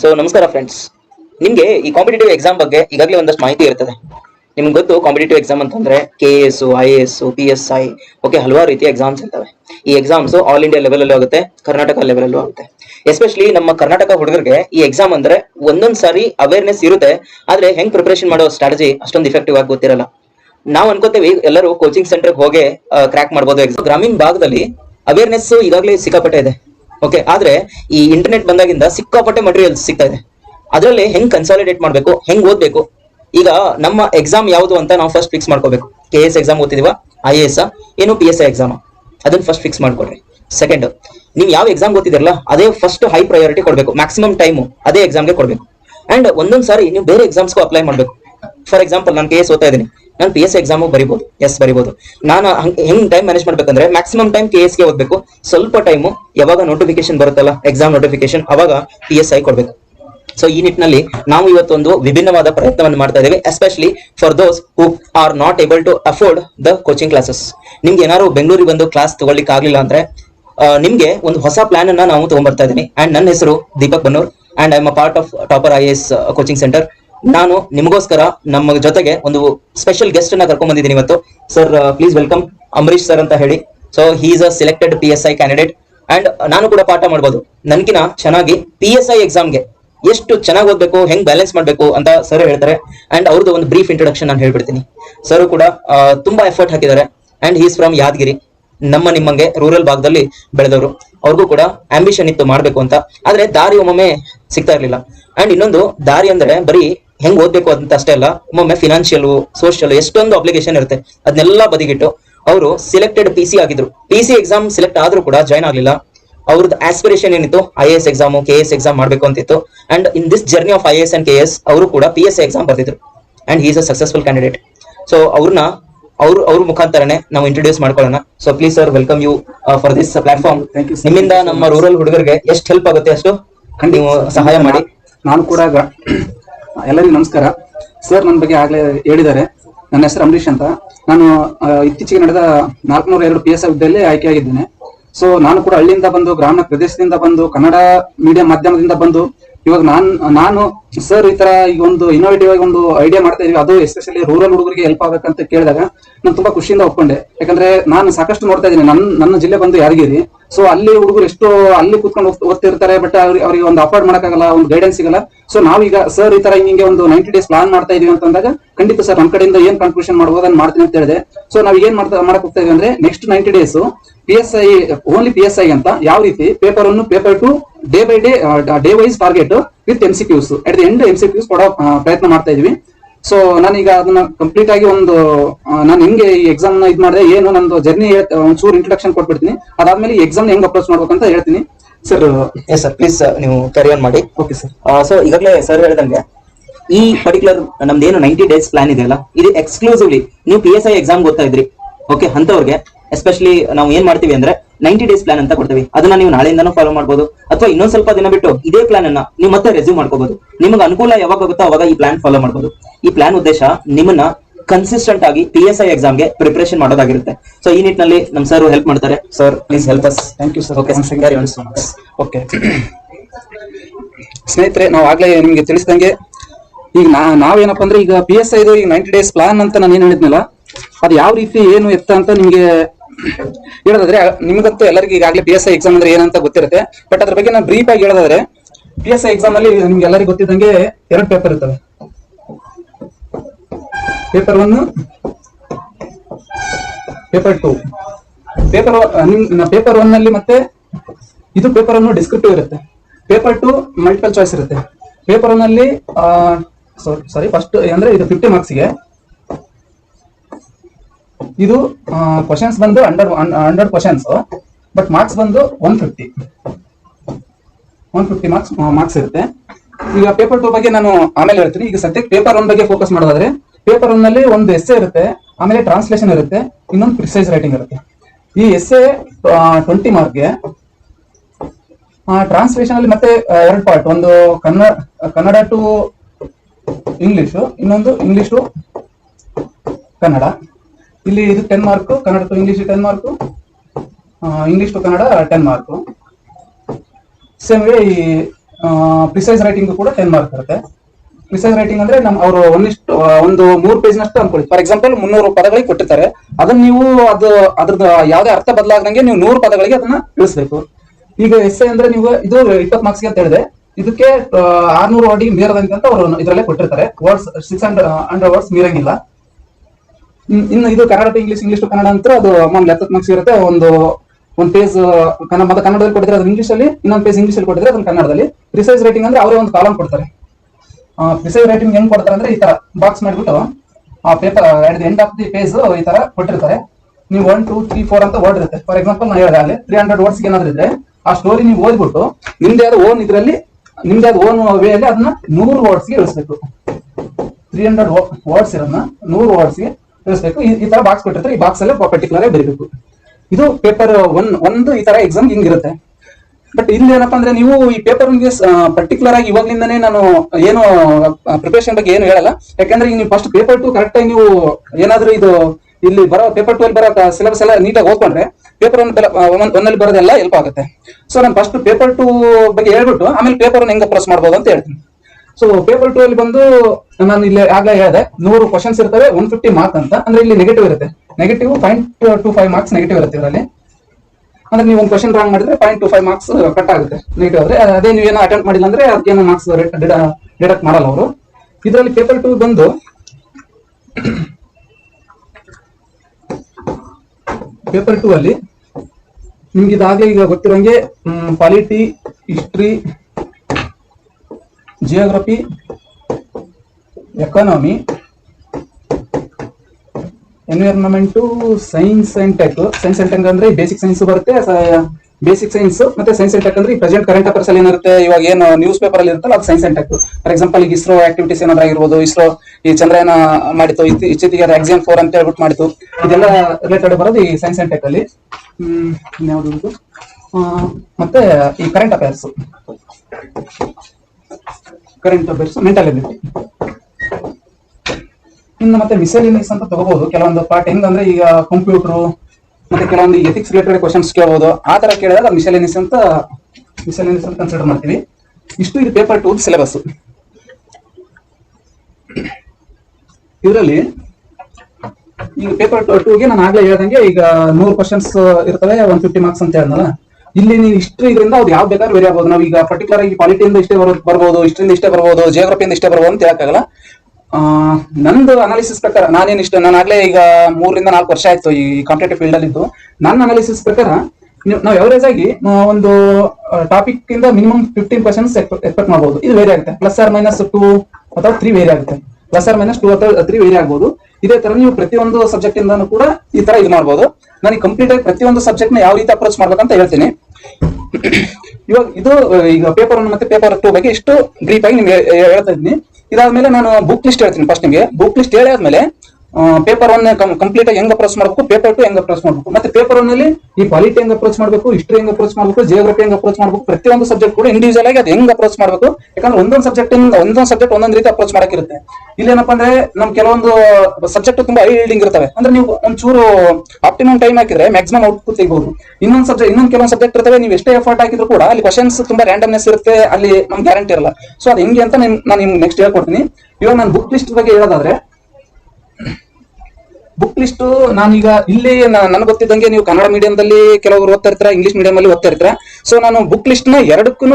So ನಮಸ್ಕಾರ friends ನಿಮಗೆ ಈ ಕಾಂಪಿಟೇಟಿವ್ ಎಕ್ಸಾಮ್ ಬಗ್ಗೆ ಈಗಾಗಲೇ ಒಂದಷ್ಟು ಮಾಹಿತಿ ಇರ್ತದೆ. ನಿಮ್ಗೆ ಗೊತ್ತು ಕಾಂಪಿಟೇಟಿವ್ ಎಕ್ಸಾಮ್ ಅಂತಂದ್ರೆ K S I S P S I okay ಹಲವಾರು ರೀತಿಯ ಎಕ್ಸಾಮ್ಸ್ ಇರ್ತವೆ. ಈ ಎಕ್ಸಾಮ್ಸ್ ಆಲ್ ಇಂಡಿಯಾ ಲೆವೆಲ್ ಅಲ್ಲೂ ಆಗುತ್ತೆ, ಕರ್ನಾಟಕ ಲೆವೆಲ್ ಅಲ್ಲೂ ಆಗುತ್ತೆ. ಎಸ್ಪೆಷಲಿ ನಮ್ಮ ಕರ್ನಾಟಕ ಹುಡುಗರಿಗೆ ಈ ಎಕ್ಸಾಮ್ ಅಂದ್ರೆ ಒಂದೊಂದ್ ಸಾರಿ ಅವೇರ್ನೆಸ್ ಇರುತ್ತೆ, ಆದ್ರೆ ಹೆಂಗ್ ಪ್ರಿಪರೇಷನ್ ಮಾಡೋ ಸ್ಟ್ರಾಟಜಿ ಅಷ್ಟೊಂದು ಇಫೆಕ್ಟಿವ್ ಆಗಿ ಗೊತ್ತಿರಲ್ಲ. ನಾವು ಅನ್ಕೋತೇವೆ, ಎಲ್ಲರೂ ಕೋಚಿಂಗ್ ಸೆಂಟರ್ ಹೋಗಿ ಕ್ರ್ಯಾಕ್ ಮಾಡ್ಬೋದು ಎಕ್ಸಾಮ್ ಗ್ರಾಮೀಣ ಭಾಗದಲ್ಲಿ ಅವೇರ್ನೆಸ್ ಈಗಾಗಲೇ ಸಿಕ್ಕಾಪಟ್ಟೆ ಇದೆ. ಓಕೆ ಆದ್ರೆ ಈ ಇಂಟರ್ನೆಟ್ ಬಂದಾಗಿಂದ ಸಿಕ್ಕಾಪಟ್ಟೆ ಮಟೀರಿಯಲ್ಸ್ ಸಿಗ್ತಾ ಇದೆ. ಅದರಲ್ಲಿ ಹೆಂಗ್ ಕನ್ಸಾಲಿಡೇಟ್ ಮಾಡ್ಬೇಕು, ಹೆಂಗ್ ಓದ್ಬೇಕು? ಈಗ ನಮ್ಮ ಎಕ್ಸಾಮ್ ಯಾವುದು ಅಂತ ನಾವು ಫಸ್ಟ್ ಫಿಕ್ಸ್ ಮಾಡ್ಕೋಬೇಕು. ಕೆ ಎಸ್ ಎಕ್ಸಾಮ್ ಓದ್ತಿದೀವ ಐ ಎ ಎಸ್ ಏನು ಪಿ ಎಸ್ ಎಕ್ಸಾಮ್ ಅದನ್ನ ಫಸ್ಟ್ ಫಿಕ್ಸ್ ಮಾಡ್ಕೊಡ್ರಿ. ಸೆಕೆಂಡ್ ನೀವು ಯಾವ ಎಕ್ಸಾಮ್ ಓದ್ತಿದಿರಲ್ಲ, ಅದೇ ಫಸ್ಟ್ ಹೈ ಪ್ರಯಾರಿಟಿ ಕೊಡಬೇಕು. ಮ್ಯಾಕ್ಸಿಮಮ್ ಟೈಮು ಅದೇ ಎಕ್ಸಾಮ್ಗೆ ಕೊಡಬೇಕು. ಅಂಡ್ ಒಂದೊಂದ್ ಸಾರಿ ನೀವು ಬೇರೆ ಎಕ್ಸಾಮ್ಸ್ಗೂ ಅಪ್ಲೈ ಮಾಡಬೇಕು. ಫಾರ್ ಎಕ್ಸಾಂಪಲ್ ನಾನು ಕೆ ಎಸ್ ಓದ್ತಾ ಇದ್ದೀನಿ. ನಾನು ಪಿ ಎಸ್ ಎಕ್ಸಾಮ್ ಬರಿಬಹುದು ಎಸ್ ಬರಿಬಹುದು ನಾನು ಹಂಗ್- ಟೈಮ್ ಮ್ಯಾನೇಜ್ ಮಾಡ್ಬೇಕಂದ್ರೆ ಮ್ಯಾಕ್ಸಿಮಮ್ ಟೈಮ್ ಕೆ ಎಸ್ಗೆ ಓದ್ಬೇಕು. ಸ್ವಲ್ಪ ಟೈಮ್ ಯಾವಾಗ ನೋಟಿಫಿಕೇಶನ್ ಬರುತ್ತಲ್ಲ ಎಕ್ಸಾಮ್ ನೋಟಿಫಿಕೇಶನ್ ಅವಾಗ ಪಿ ಎಸ್ ಐ ಕೊಡ್ಬೇಕು. ಸೊ ಈ ನಿಟ್ಟಿನಲ್ಲಿ ನಾವು ಇವತ್ತೊಂದು ವಿಭಿನ್ನವಾದ ಪ್ರಯತ್ನವನ್ನು ಮಾಡ್ತಾ ಇದ್ದೇವೆ especially for those who are not able to afford the coaching classes ನಿಮ್ಗೆ ಏನಾದ್ರು ಬೆಂಗಳೂರಿಗೆ ಬಂದು ಕ್ಲಾಸ್ ತಗೊಳ್ಳಿಕ್ಕೆ ಆಗ್ಲಿಲ್ಲ ಅಂದ್ರೆ ನಿಮ್ಗೆ ಒಂದು ಹೊಸ ಪ್ಲಾನ್ ಅನ್ನ ನಾವು ತಗೊಂಡ್ಬರ್ತಾ ಇದ್ದೀನಿ ಅಂಡ್ ನನ್ನ ಹೆಸರು Deepak Bannur and I am a part of topper I S coaching centre ನಾನು ನಿಮಗೋಸ್ಕರ ನಮ್ಮ ಜೊತೆಗೆ ಒಂದು ಸ್ಪೆಷಲ್ ಗೆಸ್ಟ್ ಅನ್ನ ಕರ್ಕೊಂಡ್ ಬಂದಿದ್ದೀನಿ ಇವತ್ತು. Sir please welcome Ambareesh sir ಅಂತ ಹೇಳಿ. So he's a selected P S I candidate and ನಾನು ಕೂಡ ಪಾಠ ಮಾಡ್ಬೋದು. ನನ್ಕಿನ ಚೆನ್ನಾಗಿ ಪಿ ಎಸ್ ಐ ಎಕ್ಸಾಮ್ಗೆ ಎಷ್ಟು ಚೆನ್ನಾಗಿ ಓದ್ಬೇಕು, ಹೆಂಗ್ ಬ್ಯಾಲೆನ್ಸ್ ಮಾಡ್ಬೇಕು ಅಂತ ಸರ್ ಹೇಳ್ತಾರೆ. ಅಂಡ್ ಅವ್ರದ್ದು ಒಂದು ಬ್ರೀಫ್ ಇಂಟ್ರೊಡಕ್ಷನ್ ನಾನು ಹೇಳ್ಬಿಡ್ತೀನಿ. ಸರ್ ಕೂಡ ತುಂಬಾ ಎಫರ್ಟ್ ಹಾಕಿದ್ದಾರೆ. ಅಂಡ್ ಹೀಸ್ ಫ್ರಮ್ ಯಾದಗಿರಿ, ನಮ್ಮ ನಿಮ್ಮಂಗೆ ರೂರಲ್ ಭಾಗದಲ್ಲಿ ಬೆಳೆದವರು. ಅವ್ರಿಗೂ ಕೂಡ ಆಂಬಿಷನ್ ಇತ್ತು ಮಾಡ್ಬೇಕು ಅಂತ. ಆದ್ರೆ ದಾರಿ ಒಮ್ಮೊಮ್ಮೆ ಸಿಗ್ತಾ ಇರ್ಲಿಲ್ಲ. ಅಂಡ್ ಇನ್ನೊಂದು ದಾರಿ ಅಂದ್ರೆ ಬರೀ ಹೆಂಗ್ ಓದ್ಬೇಕು ಅಂತ ಅಷ್ಟೇ ಅಲ್ಲ ಒಮ್ಮೊಮ್ಮೆ ಫಿನಾನ್ಷಿಯಲ್ ಸೋಷಿಯಲ್ ಎಷ್ಟೊಂದು ಅಪ್ಲಿಕೇಶನ್ ಇರುತ್ತೆ ಅದನ್ನೆಲ್ಲ ಬದಿಗಿಟ್ಟು ಅವರು ಸಿಲೆಕ್ಟೆಡ್ ಪಿ ಸಿ ಆಗಿದ್ರು. ಪಿ ಸಿ ಎಕ್ಸಾಮ್ ಸೆಲೆಕ್ಟ್ ಆದ್ರೂ ಕೂಡ ಜಾಯ್ನ್ ಆಗಲಿಲ್ಲ. ಅವ್ರದ್ದು ಆಸ್ಪಿರೇಷನ್ ಏನಿತ್ತು I S exam K S exam ಮಾಡಬೇಕು ಅಂತಿತ್ತು. And in this journey of I S and K S ಅವರು ಕೂಡ ಪಿ ಎಸ್ ಎಕ್ಸಾಮ್ ಬರ್ತಿದ್ರು and is a successful candidate so ಅವ್ರನ್ನ ಅವ್ರ ಅವ್ರ ಮುಖಾಂತರನೇ ನಾವು ಇಂಟ್ರೊಡ್ಯೂಸ್ ಮಾಡ್ಕೊಳ್ಳೋಣ. So please sir welcome you for this platform ನಿಮ್ಮಿಂದ ನಮ್ಮ ರೂರಲ್ ಹುಡುಗರಿಗೆ ಎಷ್ಟು ಹೆಲ್ಪ್ ಆಗುತ್ತೆ ಅಷ್ಟು? ನೀವು ಸಹಾಯ ಮಾಡಿ. ನಾನು ಕೂಡ ಎಲ್ಲರಿಗೂ ನಮಸ್ಕಾರ. ಸರ್ ನನ್ನ ಬಗ್ಗೆ ಆಗ್ಲೇ ಹೇಳಿದ್ದಾರೆ. ನನ್ನ ಹೆಸರು ಅಂಬರೀಶ್ ಅಂತ. ನಾನು ಇತ್ತೀಚೆಗೆ ನಡೆದ ನಾಲ್ಕುನೂರ ಎರಡು ಪಿ ಎಸ್ ಹುದ್ದೆಯಲ್ಲಿ ಆಯ್ಕೆಯಾಗಿದ್ದೇನೆ. ಸೊ ನಾನು ಕೂಡ ಹಳ್ಳಿಯಿಂದ ಬಂದು, ಗ್ರಾಮೀಣ ಪ್ರದೇಶದಿಂದ ಬಂದು, ಕನ್ನಡ ಮೀಡಿಯಂ ಮಾಧ್ಯಮದಿಂದ ಬಂದು ಇವಾಗ ನಾನ್, ನಾನು ಸರ್ ಈ ತರ ಈಗ ಒಂದು ಇನೋವೇಟಿವ್ ಆಗಿ ಒಂದು ಐಡಿಯಾ ಮಾಡ್ತಾ ಇದೀವಿ. ಅದು ಎಸ್ಪೆಷಲಿ ರೂರಲ್ ಹುಡುಗರಿಗೆ ಹೆಲ್ಪ್ ಆಗಬೇಕಂತ ಕೇಳಿದಾಗ ನಾನು ತುಂಬಾ ಖುಷಿಯಿಂದ ಒಪ್ಕೊಂಡೆ. ಯಾಕಂದ್ರೆ ನಾನು ಸಾಕಷ್ಟು ನೋಡ್ತಾ ಇದ್ದೀನಿ. ನನ್ನ ನನ್ನ ಜಿಲ್ಲೆ ಬಂದು ಯಾದಗಿರಿ. ಸೊ ಅಲ್ಲಿ ಹುಡುಗರು ಎಷ್ಟು, ಅಲ್ಲಿ ಕುತ್ಕೊಂಡು ಓದ್- ಓದ್ತಿರ್ತಾರೆ ಬಟ್ ಅವ್ರಿಗೆ ಒಂದು ಅಫೋರ್ಡ್ ಮಾಡೋಕ್ಕಾಗಲ್ಲ, ಒಂದು ಗೈಡೆನ್ಸ್ ಸಿಗಲ್ಲ. ಸೊ ನಾವೀಗ ಸರ್ ಈ ತರ ಹಿಂಗೆ ಒಂದು ನೈಂಟಿ ಡೇಸ್ ಪ್ಲಾನ್ ಮಾಡ್ತಾ ಇದೀವಿ ಅಂತಂದಾಗ ಖಂಡಿತ ಸರ್ ನಮ್ಮ ಕಡೆಯಿಂದ ಏನ್ ಕಾಂಟ್ರಿಬ್ಯೂಷನ್ ಮಾಡ್ಬೋದು ಅಂತ ಮಾಡ್ತೀನಿ ಅಂತ ಹೇಳಿದೆ. ಸೊ ನಾವು ಏನ್ ಮಾಡ್ತಾ, ಮಾಡಕ್ ಹೋಗ್ತಾ ಇದೀವಿ ಅಂದ್ರೆ next ninety days P S I only P S I ಅಂತ ಯಾವ ರೀತಿ ಪೇಪರ್ ಅನ್ನು paper two day by day day wise target with M C Qs at the end M C Qs ಕೊಡೋ ಪ್ರಯತ್ನ ಮಾಡ್ತಾ ಇದೀವಿ. ಸೊ ನಾನೀಗ ಅದನ್ನ ಕಂಪ್ಲೀಟ್ ಆಗಿ ಒಂದು ನಾನು ಹೆಂಗೆ ಈ ಎಕ್ಸಾಮ್ನ ಇದ್ ಮಾಡಿದೆ ಏನು ನಂದು ಜರ್ನಿ ಒಂಚೂರು ಇಂಟ್ರಡಕ್ಷನ್ ಕೊಟ್ಬಿಡ್ತೀನಿ. ಅದಾದ್ಮೇಲೆ ಈ ಎಕ್ಸಾಮ್ ಹೆಂಗ್ ಅಪ್ರೋಚ್ ಮಾಡ್ಬೇಕು ಅಂತ ಹೇಳ್ತೀನಿ ಸರ್ ಎಸ್ ಸರ್ ಪ್ಲೀಸ್ ನೀವು ಕ್ಯಾರಿ ಆನ್ ಮಾಡಿ. ಓಕೆ ಸರ್ ಸೊ ಈಗಾಗಲೇ ಸರ್ ಹೇಳ್ದಂಗೆ ಈ ಪರ್ಟಿಕ್ಯುಲರ್ ನಮ್ದೇನು ನೈಂಟಿ ಡೇಸ್ ಪ್ಲಾನ್ ಇದೆ ಅಲ್ಲ ಇದು ಎಕ್ಸ್ಕ್ಲೂಸಿವ್ಲಿ ನೀವು ಪಿ ಎಸ್ ಐ ಎಕ್ಸಾಮ್ ಗೊತ್ತಾ ಇದ್ರಿ. ಓಕೆ ಅಂತವ್ರಿಗೆ ಎಸ್ಪೆಷಲಿ ನಾವು ಏನ್ ಮಾಡ್ತೀವಿ ಅಂದ್ರೆ ನೈಂಟಿ ಡೇಸ್ ಪ್ಲಾನ್ ಅಂತ ಕೊಡ್ತೀವಿ. ಅದನ್ನ ನೀವು ನಾಳೆಯಿಂದನೂ ಫಾಲೋ ಮಾಡಬಹುದು ಅಥವಾ ಇನ್ನೊಂದ್ ಸ್ವಲ್ಪ ದಿನ ಬಿಟ್ಟು ಇದೇ ಪ್ಲಾನ್ ಅನ್ನ ನೀವು ಮತ್ತೆ ರೆಸ್ಯೂಮ್ ಮಾಡ್ಕೋಬಹುದು ನಿಮಗೆ ಅನುಕೂಲ ಯಾವಾಗ ಆಗುತ್ತೋ ಅವಾಗ ಈ ಪ್ಲಾನ್ ಫಾಲೋ ಮಾಡಬಹುದು ಈ ಪ್ಲಾನ್ ಉದ್ದೇಶ ನಿಮ್ಮನ್ನ ಕನ್ಸಿಸ್ಟೆಂಟ್ ಆಗಿ ಪಿ ಎಸ್ ಐ ಎಕ್ಸಾಮ್ಗೆ ಪ್ರಿಪರೇಷನ್ ಮಾಡೋದಾಗಿರುತ್ತೆ. ಸೊ ಈ ನಿಟ್ಟಿನಲ್ಲಿ ನಮ್ ಸರ್ ಹೆಲ್ಪ್ ಮಾಡ್ತಾರೆ. Sir please help us thank you sir okay okay ಸ್ನೇಹಿತರೆ ನಾವು ಆಗ್ಲೇ ನಿಮ್ಗೆ ತಿಳಿಸಿದಂಗೆ ಈಗ ನಾ ನಾವೇನಪ್ಪ ಅಂದ್ರೆ ಈಗ ಪಿ ಎಸ್ ಐದು ಈಗ ನೈಂಟಿ ಡೇಸ್ ಪ್ಲಾನ್ ಅಂತ ನಾನು ಏನ್ ಹೇಳಿದ್ನಲ್ಲ ಅದು ಯಾವ ರೀತಿ ಏನು ಎತ್ತ ಅಂತ ನಿಮ್ಗೆ ಹೇಳೋದಾದ್ರೆ, ನಿಮ್ಗಂತೂ ಎಲ್ಲರಿಗೂ ಈಗಾಗಲೇ ಪಿ ಎಸ್ ಐ ಎಕ್ಸಾಮ್ ಅಂದ್ರೆ ಏನಂತ ಗೊತ್ತಿರುತ್ತೆ. ಬಟ್ ಅದ್ರ ಬಗ್ಗೆ ನಾನು ಬ್ರೀಫ್ ಆಗಿ ಹೇಳೋದಾದ್ರೆ ಪಿ ಎಸ್ ಐ ಎಕ್ಸಾಮ್ ಅಲ್ಲಿ ನಿಮ್ಗೆ ಎಲ್ಲರಿಗೂ ಗೊತ್ತಿದ್ದಂಗೆ ಎರಡು ಪೇಪರ್ ಇರ್ತವೆ. Paper one paper two paper paper one ಅಲ್ಲಿ ಮತ್ತೆ ಇದು ಪೇಪರ್ ಒನ್ ಡಿಸ್ಕ್ರಿಪ್ಟಿವ್ ಇರುತ್ತೆ. ಪೇಪರ್ ಟು ಮಲ್ಟಿಪಲ್ ಚಾಯ್ಸ್ ಇರುತ್ತೆ. ಪೇಪರ್ ಒನ್ ಅಲ್ಲಿ ಸಾರಿ ಫಸ್ಟ್ ಅಂದ್ರೆ ಇದು ಫಿಫ್ಟಿ ಮಾರ್ಕ್ಸ್ಗೆ ಇದು ಕ್ವಶನ್ಸ್ ಬಂದು under hundred questions but marks ಬಂದು one fifty one fifty marks marks ಇರುತ್ತೆ. ಈಗ ಪೇಪರ್ ಟು ಬಗ್ಗೆ ನಾನು ಆಮೇಲೆ ಹೇಳ್ತೀನಿ. ಈಗ ಸದ್ಯಕ್ಕೆ ಪೇಪರ್ ಒನ್ ಬಗ್ಗೆ ಫೋಕಸ್ ಮಾಡೋದಾದ್ರೆ ಪೇಪರ್ ಒನ್ನಲ್ಲಿ ಒಂದು ಎಸ್ಸೆ ಇರುತ್ತೆ, ಆಮೇಲೆ ಟ್ರಾನ್ಸ್ಲೇಷನ್ ಇರುತ್ತೆ, ಇನ್ನೊಂದು ಪ್ರಿಸೈಸ್ ರೈಟಿಂಗ್ ಇರುತ್ತೆ. ಈ ಎಸ್ಸೆ ಟ್ವೆಂಟಿ ಮಾರ್ಕ್ಗೆ ಟ್ರಾನ್ಸ್ಲೇಷನ್ ಅಲ್ಲಿ ಮತ್ತೆ ಎರಡು ಪಾರ್ಟ್ ಒಂದು ಕನ್ನಡ ಕನ್ನಡ ಟು ಇಂಗ್ಲಿಷು ಇನ್ನೊಂದು ಇಂಗ್ಲಿಷ್ ಕನ್ನಡ. ಇಲ್ಲಿ ಇದು ten mark Kannada to English ten mark English to Kannada ten mark same way ಈ ಪ್ರಿಸೈಸ್ ರೈಟಿಂಗ್ ಕೂಡ ಟೆನ್ ಮಾರ್ಕ್ ಬರುತ್ತೆ. ಪ್ರಿಸೈಸ್ ರೈಟಿಂಗ್ ಅಂದ್ರೆ ನಮ್ ಅವರು ಒಂದಿಷ್ಟು ಒಂದು ಮೂರು ಪೇಜ್ ನಷ್ಟು ಅನ್ಕೊಳ್ಳಿ. ಫಾರ್ ಎಕ್ಸಾಂಪಲ್ ಮುನ್ನೂರು ಪದಗಳಿಗೆ ಕೊಟ್ಟಿರ್ತಾರೆ. ಅದನ್ನ ನೀವು ಅದು ಅದ್ರದ್ದು ಯಾವ್ದೇ ಅರ್ಥ ಬದಲಾಗದಂಗೆ ನೀವು ನೂರು ಪದಗಳಿಗೆ ಅದನ್ನ ತಿಳಿಸ್ಬೇಕು ಈಗ ಎಸ್ ಅಂದ್ರೆ ನೀವು ಇದು ಇಪ್ಪತ್ ಮಾರ್ಕ್ಸ್ಗೆ ಅಂತ ಹೇಳಿದೆ. ಇದಕ್ಕೆ ಆರ್ನೂರು ಅಡಿ ಮೀರದಂತೆ ಅವರು ಇದರಲ್ಲೇ ಕೊಟ್ಟಿರ್ತಾರೆ. Words six hundred hundred words ಮೀರಂಗಿಲ್ಲ. ಇನ್ನು ಇದು Kannada English English to Kannada ಅಂತ ಅದು ಮಾಮೂಲಿ ಹತ್ತು ಮಾರ್ಕ್ಸ್ ಇರುತ್ತೆ. ಒಂದು ಒಂದು ಪೇಜ್ ಕನ್ನಡ ಮತ್ತೆ ಕನ್ನಡದಲ್ಲಿ ಕೊಟ್ಟಿದ್ರೆ ಅದು ಇಂಗ್ಲಿಷ್ ಅಲ್ಲಿ, ಇನ್ನೊಂದು ಪೇಜ್ ಇಂಗ್ಲಿಷ್ ಅಲ್ಲಿ ಕೊಟ್ಟಿದ್ರೆ ಅದನ್ನ ಕನ್ನಡದಲ್ಲಿ. ರಿಸೈಸ್ ರೈಟಿಂಗ್ ಅಂದ್ರೆ ಅವರೇ ಒಂದು ಕಾಲಮ್ ಕೊಡ್ತಾರೆ. ರಿಸೈಸ್ ರೈಟಿಂಗ್ ಹೆಂಗ್ ಕೊಡ್ತಾರೆ ಅಂದ್ರೆ ಈ ತರ ಬಾಕ್ಸ್ ಮಾಡಿಬಿಟ್ಟು, ಆ paper at the end of the page ಈ ತರ ಕೊಟ್ಟಿರ್ತಾರೆ. ನೀವು ಒನ್ ಟೂ ತ್ರೀ ಫೋರ್ ಅಂತ ವರ್ಡ್ ಇರುತ್ತೆ. ಫಾರ್ ಎಕ್ಸಾಂಪಲ್ ನಾನು ಹೇಳಿದೆ ಅಲ್ಲಿ ತ್ರೀ ಹಂಡ್ರೆಡ್ ವರ್ಡ್ಸ್ ಏನಾದ್ರು ಇದ್ರೆ, ಆ ಸ್ಟೋರಿ ನೀವು ಓದ್ಬಿಟ್ಟು, ನಿಮ್ದೇ ಆದ ಓನ್ ಇದರಲ್ಲಿ, ನಿಮ್ದೇ ಆದ ಓನ್ ವೇ ಅಲ್ಲಿ ಅದನ್ನ ನೂರು ವರ್ಡ್ಸ್ಗೆ ಇಳಿಸ್ಬೇಕು. ತ್ರೀ ಹಂಡ್ರೆಡ್ ವರ್ಡ್ಸ್ ಇರೋದನ್ನ ನೂರು ವರ್ಡ್ಸ್ಗೆ ತಿಳಿಸ್ಬೇಕು. ಈ ತರ ಬಾಕ್ಸ್ ಕೊಟ್ಟಿರ್ತಾರೆ. ಈ ಬಾಕ್ಸ್ ಅಲ್ಲೇ ಪರ್ಟಿಕ್ಯುಲರ್ ಆಗಿ ಬರೀಬೇಕು. ಇದು ಪೇಪರ್ ಒನ್ ಒಂದು ಈ ತರ ಎಕ್ಸಾಮ್ ಹಿಂಗಿರುತ್ತೆ. ಬಟ್ ಇಲ್ಲಿ ಏನಪ್ಪಾ ಅಂದ್ರೆ ನೀವು ಈ ಪೇಪರ್ ಪರ್ಟಿಕ್ಯುಲರ್ ಆಗಿ ಇವಾಗ್ಲಿಂದನೇ ನಾನು ಏನು ಪ್ರಿಪರೇಷನ್ ಬಗ್ಗೆ ಏನು ಹೇಳಲ್ಲ. ಯಾಕಂದ್ರೆ ನೀವು ಫಸ್ಟ್ ಪೇಪರ್ ಟು ಕರೆಕ್ಟ್ ಆಗಿ ನೀವು ಏನಾದ್ರೂ ಇದು ಇಲ್ಲಿ ಬರೋ ಪೇಪರ್ ಟು ಅಲ್ಲಿ ಬರೋ ಸಿಲೆಬಸ್ ಎಲ್ಲ ನೀಟಾಗಿ ಓದ್ಕೊಂಡ್ರೆ ಪೇಪರ್ ಒನ್ ಒಂದಲ್ಲಿ ಬರೋದೆಲ್ಲ ಹೆಲ್ಪ್ ಆಗುತ್ತೆ. ಸೊ ನಾನು ಫಸ್ಟ್ ಪೇಪರ್ ಟು ಬಗ್ಗೆ ಹೇಳ್ಬಿಟ್ಟು ಆಮೇಲೆ ಪೇಪರ್ ಹೆಂಗ್ ಅಪ್ರೋಸ್ ಮಾಡ್ಬೋದು ಅಂತ ಹೇಳ್ತೀನಿ. ಸೊ ಪೇಪರ್ ಟೂ ಅಲ್ಲಿ ಬಂದು ನಾನು ಇಲ್ಲಿ ಆಗ್ಲೇ ಹೇಳಿದೆ, ನೂರು ಕ್ವಶನ್ಸ್ ಇರ್ತವೆ ಒನ್ ಫಿಫ್ಟಿ ಮಾರ್ಕ್ ಅಂತ. ಅಂದ್ರೆ ಇಲ್ಲಿ ನೆಗೆಟಿವ್ ಇರುತ್ತೆ. Negative point two five marks negative ಇರುತ್ತೆ ಇದರಲ್ಲಿ. ಅಂದ್ರೆ ನೀವು ಒಂದು ಕ್ವಶನ್ ರಾಂಗ್ ಮಾಡಿದ್ರೆ point two five marks cut ಆಗುತ್ತೆ ನೆಗೆಟಿವ್ ಆದ್ರೆ. ಅದೇ ನೀವು ಏನೋ ಅಟೆಂಪ್ಟ್ ಮಾಡಿಲ್ಲ ಅಂದ್ರೆ ಅದಕ್ಕೇನು ಮಾರ್ಕ್ಸ್ ಡಿಡಕ್ಟ್ ಮಾಡಲ್ಲ ಅವರು. ಇದರಲ್ಲಿ ಪೇಪರ್ ಟು ಬಂದು ಪೇಪರ್ ಟೂ ಅಲ್ಲಿ ನಿಮ್ಗೆ ಇದಾಗಲೇ ಈಗ ಗೊತ್ತಿರೋಂಗೆ polity history geography economy environment science and tech science and tech ಅಂದ್ರೆ ಬೇಸಿಕ್ ಸೈನ್ಸ್ ಬರುತ್ತೆ ಬೇಸಿಕ್ ಸೈನ್ಸ್ ಮತ್ತೆ ಸೈನ್ಸ್ ಅಂಡ್ ಟೆಕ್ ಅಂದ್ರೆ ಪ್ರೆಸೆಂಟ್ ಕರೆಂಟ್ ಅಫೇರ್ಸ್ ಅಲ್ಲಿ ಏನಿರುತ್ತೆ, ಇವಾಗ ಏನು ನ್ಯೂಸ್ ಪೇಪರ್ ಅಲ್ಲಿ ಇರುತ್ತಲ್ಲ, ಅದು science and tech for example ಈಗ ಇಸ್ರೋ ಆಕ್ಟಿವಿಟೀಸ್ ಏನಾದ್ರೂ ಆಗಿರ್ಬೋದು ಇಸ್ರೋ ಈ ಚಂದ್ರಯಾನ ಮಾಡಿತು ಇತ್ತೀ- ಇತ್ತೀಚೆಗೆ ಎಕ್ಸಾಮ್ ಫೋರ್ ಅಂತ ಹೇಳ್ಬಿಟ್ಟು ಮಾಡಿತು ಇದೆಲ್ಲ ರಿಲೇಟೆಡ್ ಬರೋದು ಈ ಸೈನ್ಸ್ ಅಂಡ್ ಟೆಕ್ ಅಲ್ಲಿ. ಹ್ಮ್ ಮತ್ತೆ ಈ current affairs current affairs mental ability ಇನ್ನು ಮತ್ತೆ ಮಿಸಲಿನಿಯಸ್ ಅಂತ ತಗೋಬಹುದು ಕೆಲವೊಂದು ಪಾರ್ಟ್ ಹೆಂಗಂದ್ರೆ ಈಗ ಕಂಪ್ಯೂಟರ್ ಮತ್ತೆ ಕೆಲವೊಂದು ಎಥಿಕ್ಸ್ ರಿಲೇಟೆಡ್ ಕ್ವಶನ್ಸ್ ಕೇಳಬಹುದು ಆ ತರ ಕೇಳಿದಾಗ ಮಿಸಲಿನಿಯಸ್ ಅಂತ ಮಿಸಲಿನಿಯಸ್ ಅಂತ ಕನ್ಸಿಡರ್ ಮಾಡ್ತೀವಿ. ಇಷ್ಟು ಇದು ಪೇಪರ್ ಟೂ ಸಿಲೆಬಸ್ ಇದರಲ್ಲಿ ಈಗ ಪೇಪರ್ ಟೂಗೆ ನಾನು ಆಗ್ಲೇ ಹೇಳ್ದಂಗೆ ಈಗ ನೂರು ಕ್ವಶನ್ಸ್ ಇರ್ತವೆ ಒನ್ ಫಿಫ್ಟಿ ಮಾರ್ಕ್ಸ್ ಅಂತ ಹೇಳಿದ್ನಲ್ಲ ಇಲ್ಲಿ ನೀವು ಹಿಸ್ಟ್ರಿ ಇದರಿಂದ ಅವ್ರು ಯಾವ್ದು ಬೇಕಾದ್ರೂ ವೇರಿ ಆಗ್ಬೋದು. ನಾವು ಈಗ ಪರ್ಟಿಕ್ಯುಲರ್ ಆಗಿ ಪಾಲಿಟಿಯಿಂದ ಇಷ್ಟೇ ಬರ್ಬೋದು ಹಿಸ್ಟ್ರಿಯಿಂದ ಇಷ್ಟೇ ಬರ್ಬೋದು ಜಿಯೋಗ್ರಫಿಯಿಂದ ಇಷ್ಟೇ ಬರ್ಬೋದು ಅಂತ ಹೇಳಕ್ಕಾಗಲ್ಲ ನಂದು ಅನಾಲಿಸಿಸ್ ಪ್ರಕಾರ ನಾನೇನು ಇಷ್ಟ ನಾನು ಆಗ್ಲೇ ಈಗ ಮೂರರಿಂದ ನಾಲ್ಕು ವರ್ಷ ಆಯ್ತು ಈ ಕಾಂಪಿಟೇಟಿವ್ ಫೀಲ್ಡ್ ಅಲ್ಲಿ ಇದ್ದು ನನ್ನ ಅನಾಲಿಸಿಸ್ ಪ್ರಕಾರ ನೀವು- ಎವರೇಜ್ ಆಗಿ ಒಂದು ಟಾಪಿಕ್ ಇಂದ ಮಿನಿಮಮ್ ಫಿಫ್ಟೀನ್ ಪರ್ಸೆಂಟ್ ಎಕ್ಸ್ಪೆಕ್ಟ್ ಮಾಡಬಹುದು ಇದು ವೇರಿ ಆಗುತ್ತೆ. ಪ್ಲಸ್ ಆರ್ ಮೈನಸ್ ಟೂ ಅಥವಾ ತ್ರೀ ವೇರಿ ಆಗುತ್ತೆ. ಪ್ಲಸ್ ಆರ್ ಮೈನಸ್ ಟೂ ಅಥವಾ ತ್ರೀ ವೇರಿ ಆಗಬಹುದು ಇದೇ ತರ ನೀವು ಪ್ರತಿಯೊಂದು ಸಬ್ಜೆಕ್ಟ್ ಇಂದನೂ ಕೂಡ ಈ ತರ ಇದು ಮಾಡಬಹುದು ನನಗೆ ಕಂಪ್ಲೀಟ್ ಆಗಿ ಪ್ರತಿಯೊಂದು ಸಬ್ಜೆಕ್ಟ್ನ ಯಾವ ರೀತಿ ಅಪ್ರೋಚ್ ಮಾಡ್ಬೇಕಂತ ಹೇಳ್ತೀನಿ. ಇವಾಗ ಇದು ಈಗ ಪೇಪರ್ ಒನ್ ಮತ್ತೆ ಪೇಪರ್ ಟೂ ಬಗ್ಗೆ ಇಷ್ಟು ಬ್ರೀಫ್ ಆಗಿ ನಿಮ್ಗೆ ಹೇಳ್ತಾ ಇದ್ದೀನಿ. ಇದಾದ್ಮೇಲೆ ನಾನು ಬುಕ್ ಲಿಸ್ಟ್ ಹೇಳ್ತೀನಿ ಫಸ್ಟ್ ನಿಮಗೆ. ಬುಕ್ ಲಿಸ್ಟ್ ಹೇಳಿ ಆದ್ಮೇಲೆ ಪೇಪರ್ ಒನ್ ಕಂಪ್ಲೀಟ್ ಆಗಿ ಹೆಂಗ್ ಅಪ್ರೋಚ್ ಮಾಡಬೇಕು ಪೇಪರ್ ಟು ಹೆಂಗ್ ಅಪ್ರೋಚ್ ಮಾಡಬೇಕು. ಮತ್ತೆ ಪೇಪರ್ ಒನ್ ಅಲ್ಲಿ ಈ ಪಾಲಿಟಿ ಹೆಂಗ್ ಅಪ್ರೋಚ್ ಮಾಡಬೇಕು ಹಿಸ್ಟ್ರಿ ಹೆಂಗ್ ಅಪ್ರೋಚ್ ಮಾಡಬೇಕು ಜಿಯೋಗ್ರಫಿ ಹೆಂಗ್ ಅಪ್ರೋಚ್ ಮಾಡಬೇಕು, ಪ್ರತಿಯೊಂದು ಸಬ್ಜೆಕ್ಟ್ ಕೂಡ ಇಂಡಿವಿಜುವಲ್ ಆಗಿ ಅದು ಹೆಂಗ್ ಅಪ್ರೋಚ್ ಮಾಡಬೇಕು. ಯಾಕಂದ್ರೆ ಒಂದೊಂದು ಸಬ್ಜೆಕ್ಟ್ ಒಂದೊಂದು ಸಬ್ಜೆಕ್ಟ್ ಒಂದೊಂದು ರೀತಿ ಅಪ್ರೋಚ್ ಮಾಡಕ್ಕಿರುತ್ತೆ ಇಲ್ಲಿ ಏನಪ್ಪಾ ಅಂದ್ರೆ ನಮ್ ಕೆಲವೊಂದು ಸಬ್ಜೆಕ್ಟ್ ತುಂಬಾ ಹೈ ಯೀಲ್ಡಿಂಗ್ ಇರ್ತವೆ. ಅಂದ್ರೆ ನೀವು ಒಂಚೂರು ಆಪ್ಟಿಮಮ್ ಟೈಮ್ ಹಾಕಿದ್ರೆ ಮ್ಯಾಕ್ಸಿಮಮ್ ಔಟ್ಪುಟ್ ಸಿಗಬಹುದು ಇನ್ನೊಂದು ಸಬ್ಜೆಕ್ಟ್ ಇನ್ನೊಂದು ಕೆಲವೊಂದು ಸಬ್ಜೆಕ್ಟ್ ಇರ್ತವೆ, ನೀವು ಎಷ್ಟೇ ಎಫರ್ಟ್ ಹಾಕಿದ್ರು ಕೂಡ ಅಲ್ಲಿ ಕ್ವಶನ್ಸ್ ತುಂಬಾ ರ್ಯಾಂಡಮ್ನೆಸ್ ಇರುತ್ತೆ, ಅಲ್ಲಿ ನಮ್ ಗ್ಯಾರಂಟಿ ಇರಲ್ಲ. ಸೊ ಅದು ಹೆಂಗೆ ಅಂತ ನಾನು ನಿಮ್ಗೆ ನೆಕ್ಸ್ಟ್ ಹೇಳ್ಕೊಡ್ತೀನಿ. ಇವಾಗ ನಾನು ಬುಕ್ ಲಿಸ್ಟ್ ಬಗ್ಗೆ ಹೇಳೋದಾದ್ರೆ ಬುಕ್ ಲಿಸ್ಟ್ ನಾನೀಗ ಇಲ್ಲಿ ನನಗೆ ಗೊತ್ತಿದ್ದಂಗೆ ನೀವು ಕನ್ನಡ ಮೀಡಿಯಂದಲ್ಲಿ ಕೆಲವರು ಓದ್ತಾ ಇರ್ತಾರೆ ಇಂಗ್ಲಿಷ್ ಮೀಡಿಯಂ ಅಲ್ಲಿ ಓದ್ತಾ ಇರ್ತಾರೆ. ಸೊ ನಾನು ಬುಕ್ ಲಿಸ್ಟ್ನ ಎರಡಕ್ಕೂ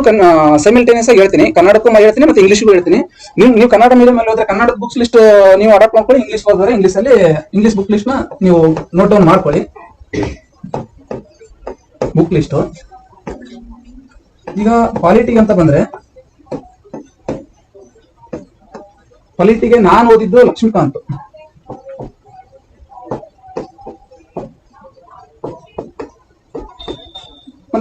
ಸೈಮಿಲ್ಟೇನಿಯಸ್ ಆಗಿ ಹೇಳ್ತೀನಿ. ಕನ್ನಡಕ್ಕೂ ಹೇಳ್ತೀನಿ ಮತ್ತೆ ಇಂಗ್ಲಿಷ್ಗೂ ಹೇಳ್ತೀನಿ. ನೀವು ನೀವು ಕನ್ನಡ ಮೀಡಿಯಂ ಅಲ್ಲಿ ಹೋದ್ರೆ ಕನ್ನಡದ ಬುಕ್ಸ್ ಲಿಸ್ಟ್ ನೀವು ಅಡಾಪ್ಟ್ ಮಾಡ್ಕೊಳ್ಳಿ. ಇಂಗ್ಲಿಷ್ ಓದಿದ್ರೆ ಇಂಗ್ಲಿಷ್ ಅಲ್ಲಿ ಇಂಗ್ಲಿಷ್ ಬುಕ್ ಲಿಸ್ಟ್ನ ನೀವು ನೋಟ್ ಡೌನ್ ಮಾಡ್ಕೊಳ್ಳಿ. ಬುಕ್ ಲಿಸ್ಟ್ ಈಗ ಕ್ವಾಲಿಟಿಗೆ ಅಂತ ಬಂದ್ರೆ ಕ್ವಾಲಿಟಿಗೆ ನಾನು ಓದಿದ್ದು ಲಕ್ಷ್ಮೀಕಾಂತ್.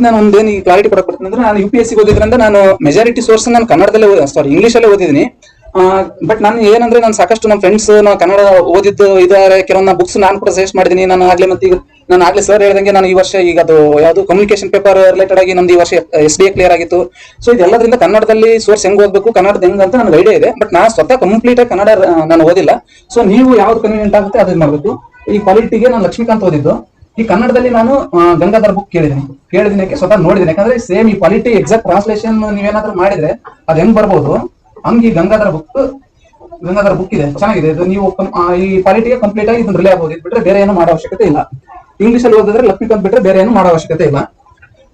ಮತ್ತೆ ನಾನು ಒಂದೇನು ಕ್ಲಾರಿಟಿ ಕೊಡಕ್ ಬರ್ತೀನಿ ಅಂದ್ರೆ ನಾನು ಯು ಪಿ ಎಸ್ ಸಿ ಓದಿದ್ರಿಂದ ನಾನು ಮೆಜಾರಿಟಿ ಸೋರ್ಸ್ ನಾನು ಕನ್ನಡದಲ್ಲೇ ಸಾರಿ ಇಂಗ್ಲಿಷ್ ಅಲ್ಲೇ ಓದಿದ್ದೀನಿ. ಬಟ್ ನಾನು ಏನಂದ್ರೆ ನಾನು ಸಾಕಷ್ಟು ನಮ್ಮ ಫ್ರೆಂಡ್ಸ್ ನಾವು ಕನ್ನಡ ಓದಿದ್ದು ಇದಾರೆ ಕೆಲವೊಂದು ಬುಕ್ಸ್ ನಾನು ಕೂಡ ಸಜೆಸ್ಟ್ ಮಾಡಿದ್ದೀನಿ ನಾನು ಆಗ್ಲೇ ಮತ್ತೆ ಈಗ, ನಾನು ಆಗ್ಲೇ ಸರ್ ಹೇಳ್ದಂಗೆ ನಾನು ಈ ವರ್ಷ ಈಗ ಅದು ಯಾವುದು ಕಮ್ಯುನಿಕೇಶನ್ ಪೇಪರ್ ರಿಲೇಟೆಡ್ ಆಗಿ ನಮ್ದು ಈ ವರ್ಷ ಎಸ್ ಡಿ ಎ ಕ್ಲಿಯರ್ ಆಗಿತ್ತು. ಸೊ ಇದೆಲ್ಲದರಿಂದ ಕನ್ನಡದಲ್ಲಿ ಸೋರ್ಸ್ ಹೆಂಗ್ ಓದಬೇಕು, ಕನ್ನಡದ ಹೆಂಗ್ ಅಂತ ನನಗೆ ಐಡಿಯಾ ಇದೆ. ಬಟ್ ನಾನು ಸ್ವತಃ ಕಂಪ್ಲೀಟ್ ಆಗಿ ಕನ್ನಡ, ನಾನು ಓದಿಲ್ಲ. ಸೊ ನೀವು ಯಾವ್ದು ಕನ್ವೀನಿಯಂಟ್ ಆಗುತ್ತೆ ಅದನ್ನ ಮಾಡಬೇಕು. ಈ ಕ್ವಾಲಿಟಿಗೆ ನಾನು ಲಕ್ಷ್ಮೀಕಾಂತ್ ಓದಿದ್ದು. ಈ ಕನ್ನಡದಲ್ಲಿ ನಾನು ಗಂಗಾಧರ್ ಬುಕ್ ಕೇಳಿದ್ದೀನಿ. ಕೇಳಿದಿನಕ್ಕೆ ಸ್ವತಃ ನೋಡಿದ್ದೀನಿ. ಯಾಕಂದ್ರೆ ಸೇಮ್ ಈ ಕ್ವಾಲಿಟಿ ಎಕ್ಸಾಕ್ಟ್ ಟ್ರಾನ್ಸ್ಲೇಷನ್ ನೀವೇನಾದ್ರೂ ಮಾಡಿದ್ರೆ ಅದ್ ಹೆಂಗ್ ಬರ್ಬೋದು? ಹಂಗೆ ಈ ಗಂಗಾಧರ ಬುಕ್ ಗಂಗಾಧರ ಬುಕ್ ಇದೆ. ಚೆನ್ನಾಗಿದೆ. ಇದು ನೀವು ಈ ಕ್ವಾಲಿಟಿಗೆ ಕಂಪ್ಲೀಟ್ ಆಗಿ ಇದನ್ನ ರಿಲೇ ಆಗಬಹುದು ಇದು ಬಿಟ್ರೆ ಬೇರೆ ಏನು ಮಾಡೋ ಅವಶ್ಯಕತೆ ಇಲ್ಲ. ಇಂಗ್ಲಿಷ್ ಅಲ್ಲಿ ಓದಿದ್ರೆ ಲಕ್ಷ್ಮೀಕಾಂತ್ ಬಿಟ್ರೆ ಬೇರೆ ಏನು ಮಾಡೋ ಅವಶ್ಯಕತೆ ಇಲ್ಲ.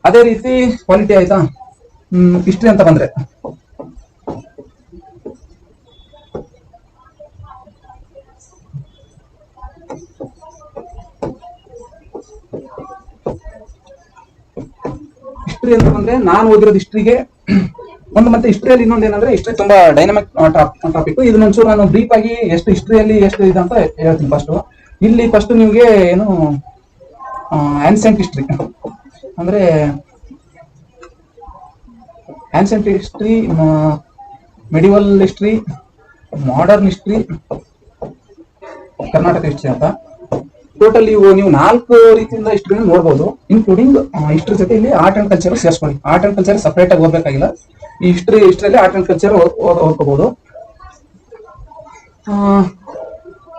ಅದೇ ರೀತಿ ಕ್ವಾಲಿಟಿ ಆಯ್ತಾ? ಹ್ಮ್ ಹಿಸ್ಟ್ರಿ ಅಂತ ಬಂದ್ರೆ. ಹಿಸ್ಟ್ರಿ ಅಂತ ಬಂದ್ರೆ ನಾನು ಓದಿರೋದು ಹಿಸ್ಟ್ರಿಗೆ ಒಂದು ಮತ್ತೆ ಹಿಸ್ಟ್ರಿಯಲ್ಲಿ ಇನ್ನೊಂದು ಏನಂದ್ರೆ ಹಿಸ್ಟ್ರಿ ತುಂಬಾ ಡೈನಮಿಕ್ ಟಾಪಿಕ್ ಇದನ್ನ ಒಂಚೂರು ನಾನು ಬ್ರೀಫ್ ಆಗಿ ಎಷ್ಟು ಹಿಸ್ಟ್ರಿಯಲ್ಲಿ ಎಷ್ಟು ಇದೆ ಅಂತ ಹೇಳ್ತೀನಿ ಫಸ್ಟ್ ಇಲ್ಲಿ ಫಸ್ಟ್ ನಿಮಗೆ ಏನು ಆನ್ಸೆಂಟ್ ಹಿಸ್ಟ್ರಿ ಅಂದ್ರೆ ancient history medieval history modern history Karnataka history ಅಂತ. ಟೋಟಲ್ ಇವು ನೀವು ನಾಲ್ಕು ರೀತಿಯಿಂದ ಇಷ್ಟು ನೋಡಬಹುದು ಇನ್ಕ್ಲೂಡಿಂಗ್ ಹಿಸ್ಟ್ರಿ ಜೊತೆ ಇಲ್ಲಿ ಆರ್ಟ್ ಅಂಡ್ ಕಲ್ಚರ್ ಸೇರಿಸ್ಕೊಳ್ಳಿ ಆರ್ಟ್ ಅಂಡ್ ಕಲ್ಚರ್ ಸಪರೇಟ್ ಆಗಿ ಹೋಗ್ಬೇಕಾಗಿಲ್ಲ ಈ ಹಿಸ್ಟ್ರಿಯಲ್ಲಿ ಆರ್ಟ್ ಅಂಡ್ ಕಲ್ಚರ್ ಓದ್ಕೋಬಹುದು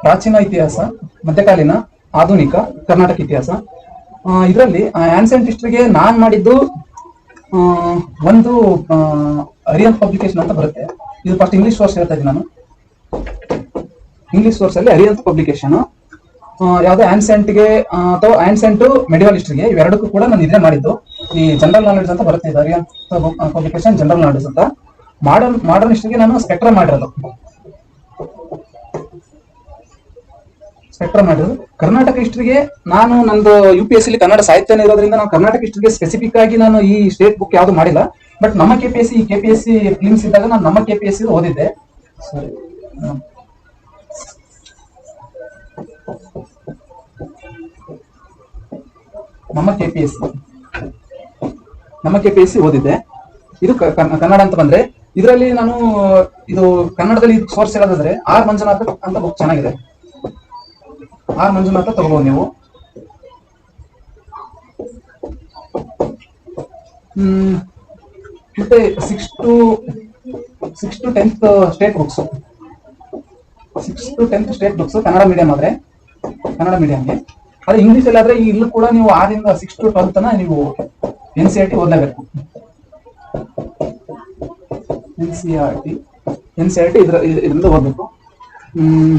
ಪ್ರಾಚೀನ ಇತಿಹಾಸ, ಮಧ್ಯಕಾಲೀನ, ಆಧುನಿಕ, ಕರ್ನಾಟಕ ಇತಿಹಾಸ. ಇದರಲ್ಲಿ ಆನ್ಸೆಂಟ್ ಹಿಸ್ಟ್ರಿಗೆ ನಾನ್ ಮಾಡಿದ್ದು ಒಂದು ಅರಿಯನ್ ಪಬ್ಲಿಕೇಶನ್ ಅಂತ ಬರುತ್ತೆ. ಇದು ಫಸ್ಟ್ ಇಂಗ್ಲಿಷ್ ಸೋರ್ಸ್ ಹೇಳ್ತಾ ಇದ್ದೀನಿ ನಾನು. ಇಂಗ್ಲಿಷ್ ಸೋರ್ಸ್ ಅಲ್ಲಿ ಅರಿಯಂತ್ ಪಬ್ಲಿಕೇಶನ್ ಯಾವ್ದು ಆನ್ಸೆಂಟ್ಗೆ ಅಥವಾ ಆನ್ಸೆಂಟ್ ಮೆಡಿವಲ್ ಹಿಸ್ಟ್ರಿಗೆ ಇವೆರಡಕ್ಕೂ ಕೂಡ ನಾನು ಇದನ್ನೇ ಮಾಡಿದ್ದು. ಈ ಜನರಲ್ ನಾಲೆಡ್ಜ್ ಅಂತ ಬರುತ್ತೆ ಪಬ್ಲಿಕೇಶನ್ ಜನರಲ್ ನಾಲೆಡ್ಜ್ ಅಂತ. ಮಾಡರ್ನ್ ಮಾಡರ್ನ್ ಹಿಸ್ಟ್ರಿಗೆ ನಾನು ಸ್ಪೆಕ್ಟ್ರಮ್ ಮಾಡಿರೋದು. ಸ್ಪೆಕ್ಟ್ರಮ್ ಮಾಡಿರೋದು. ಕರ್ನಾಟಕ ಹಿಸ್ಟ್ರಿಗೆ ನಾನು ನಂದು U P S C Kannada ಸಾಹಿತ್ಯನೇ ಇರೋದ್ರಿಂದ ನಾನು ಕರ್ನಾಟಕ ಹಿಸ್ಟ್ರಿಗೆ ಸ್ಪೆಸಿಫಿಕ್ ಆಗಿ ನಾನು ಈ ಸ್ಟೇಟ್ ಬುಕ್ ಯಾವ್ದು ಮಾಡಿಲ್ಲ. ಬಟ್ ನಮ್ಮ K P S C K P S C films ಇದ್ದಾಗ ನಾನು ನಮ್ಮ ಕೆ ಪಿ ಎಸ್ ಸಿ ಓದಿದ್ದೆ. ಸಾರಿ ನಮ್ಮ ಕೆ ಪಿ ಎಸ್ ನಮ್ಮ ಕೆ ಪಿ ಎಸ್ ಸಿ ಓದಿದ್ದೆ. ಇದು ಕನ್ನಡ ಅಂತ ಬಂದ್ರೆ, ಇದರಲ್ಲಿ ನಾನು, ಇದು ಕನ್ನಡದಲ್ಲಿ ಸೋರ್ಸ್ ಹೇಳೋದಾದ್ರೆ ಆರ್ ಮಂಜುನಾಥ ಅಂತ ಬುಕ್ ಚೆನ್ನಾಗಿದೆ. ಆರ್ ಮಂಜುನಾಥ ತಗೋಬಹುದು ನೀವು. ಹ್ಮ್, ಮತ್ತೆ six to six to tenth state books six to tenth state books Kannada medium ಆದ್ರೆ. ಕನ್ನಡ ಮೀಡಿಯಂಗೆ ಅದೇ ಇಂಗ್ಲಿಷ್ ಅಲ್ಲಿ ಆದ್ರೆ ಇಲ್ಲೂ ಕೂಡ ನೀವು ಆರಿಂದ ಸಿಕ್ಸ್ ಟು ಟ್ವೆಲ್ತ್ ನೀವು N C R T ಓದಲೇಬೇಕು. N C R T N C R T ಇದ್ರ ಇದರಿಂದ ಓದಬೇಕು. ಹ್ಮ್.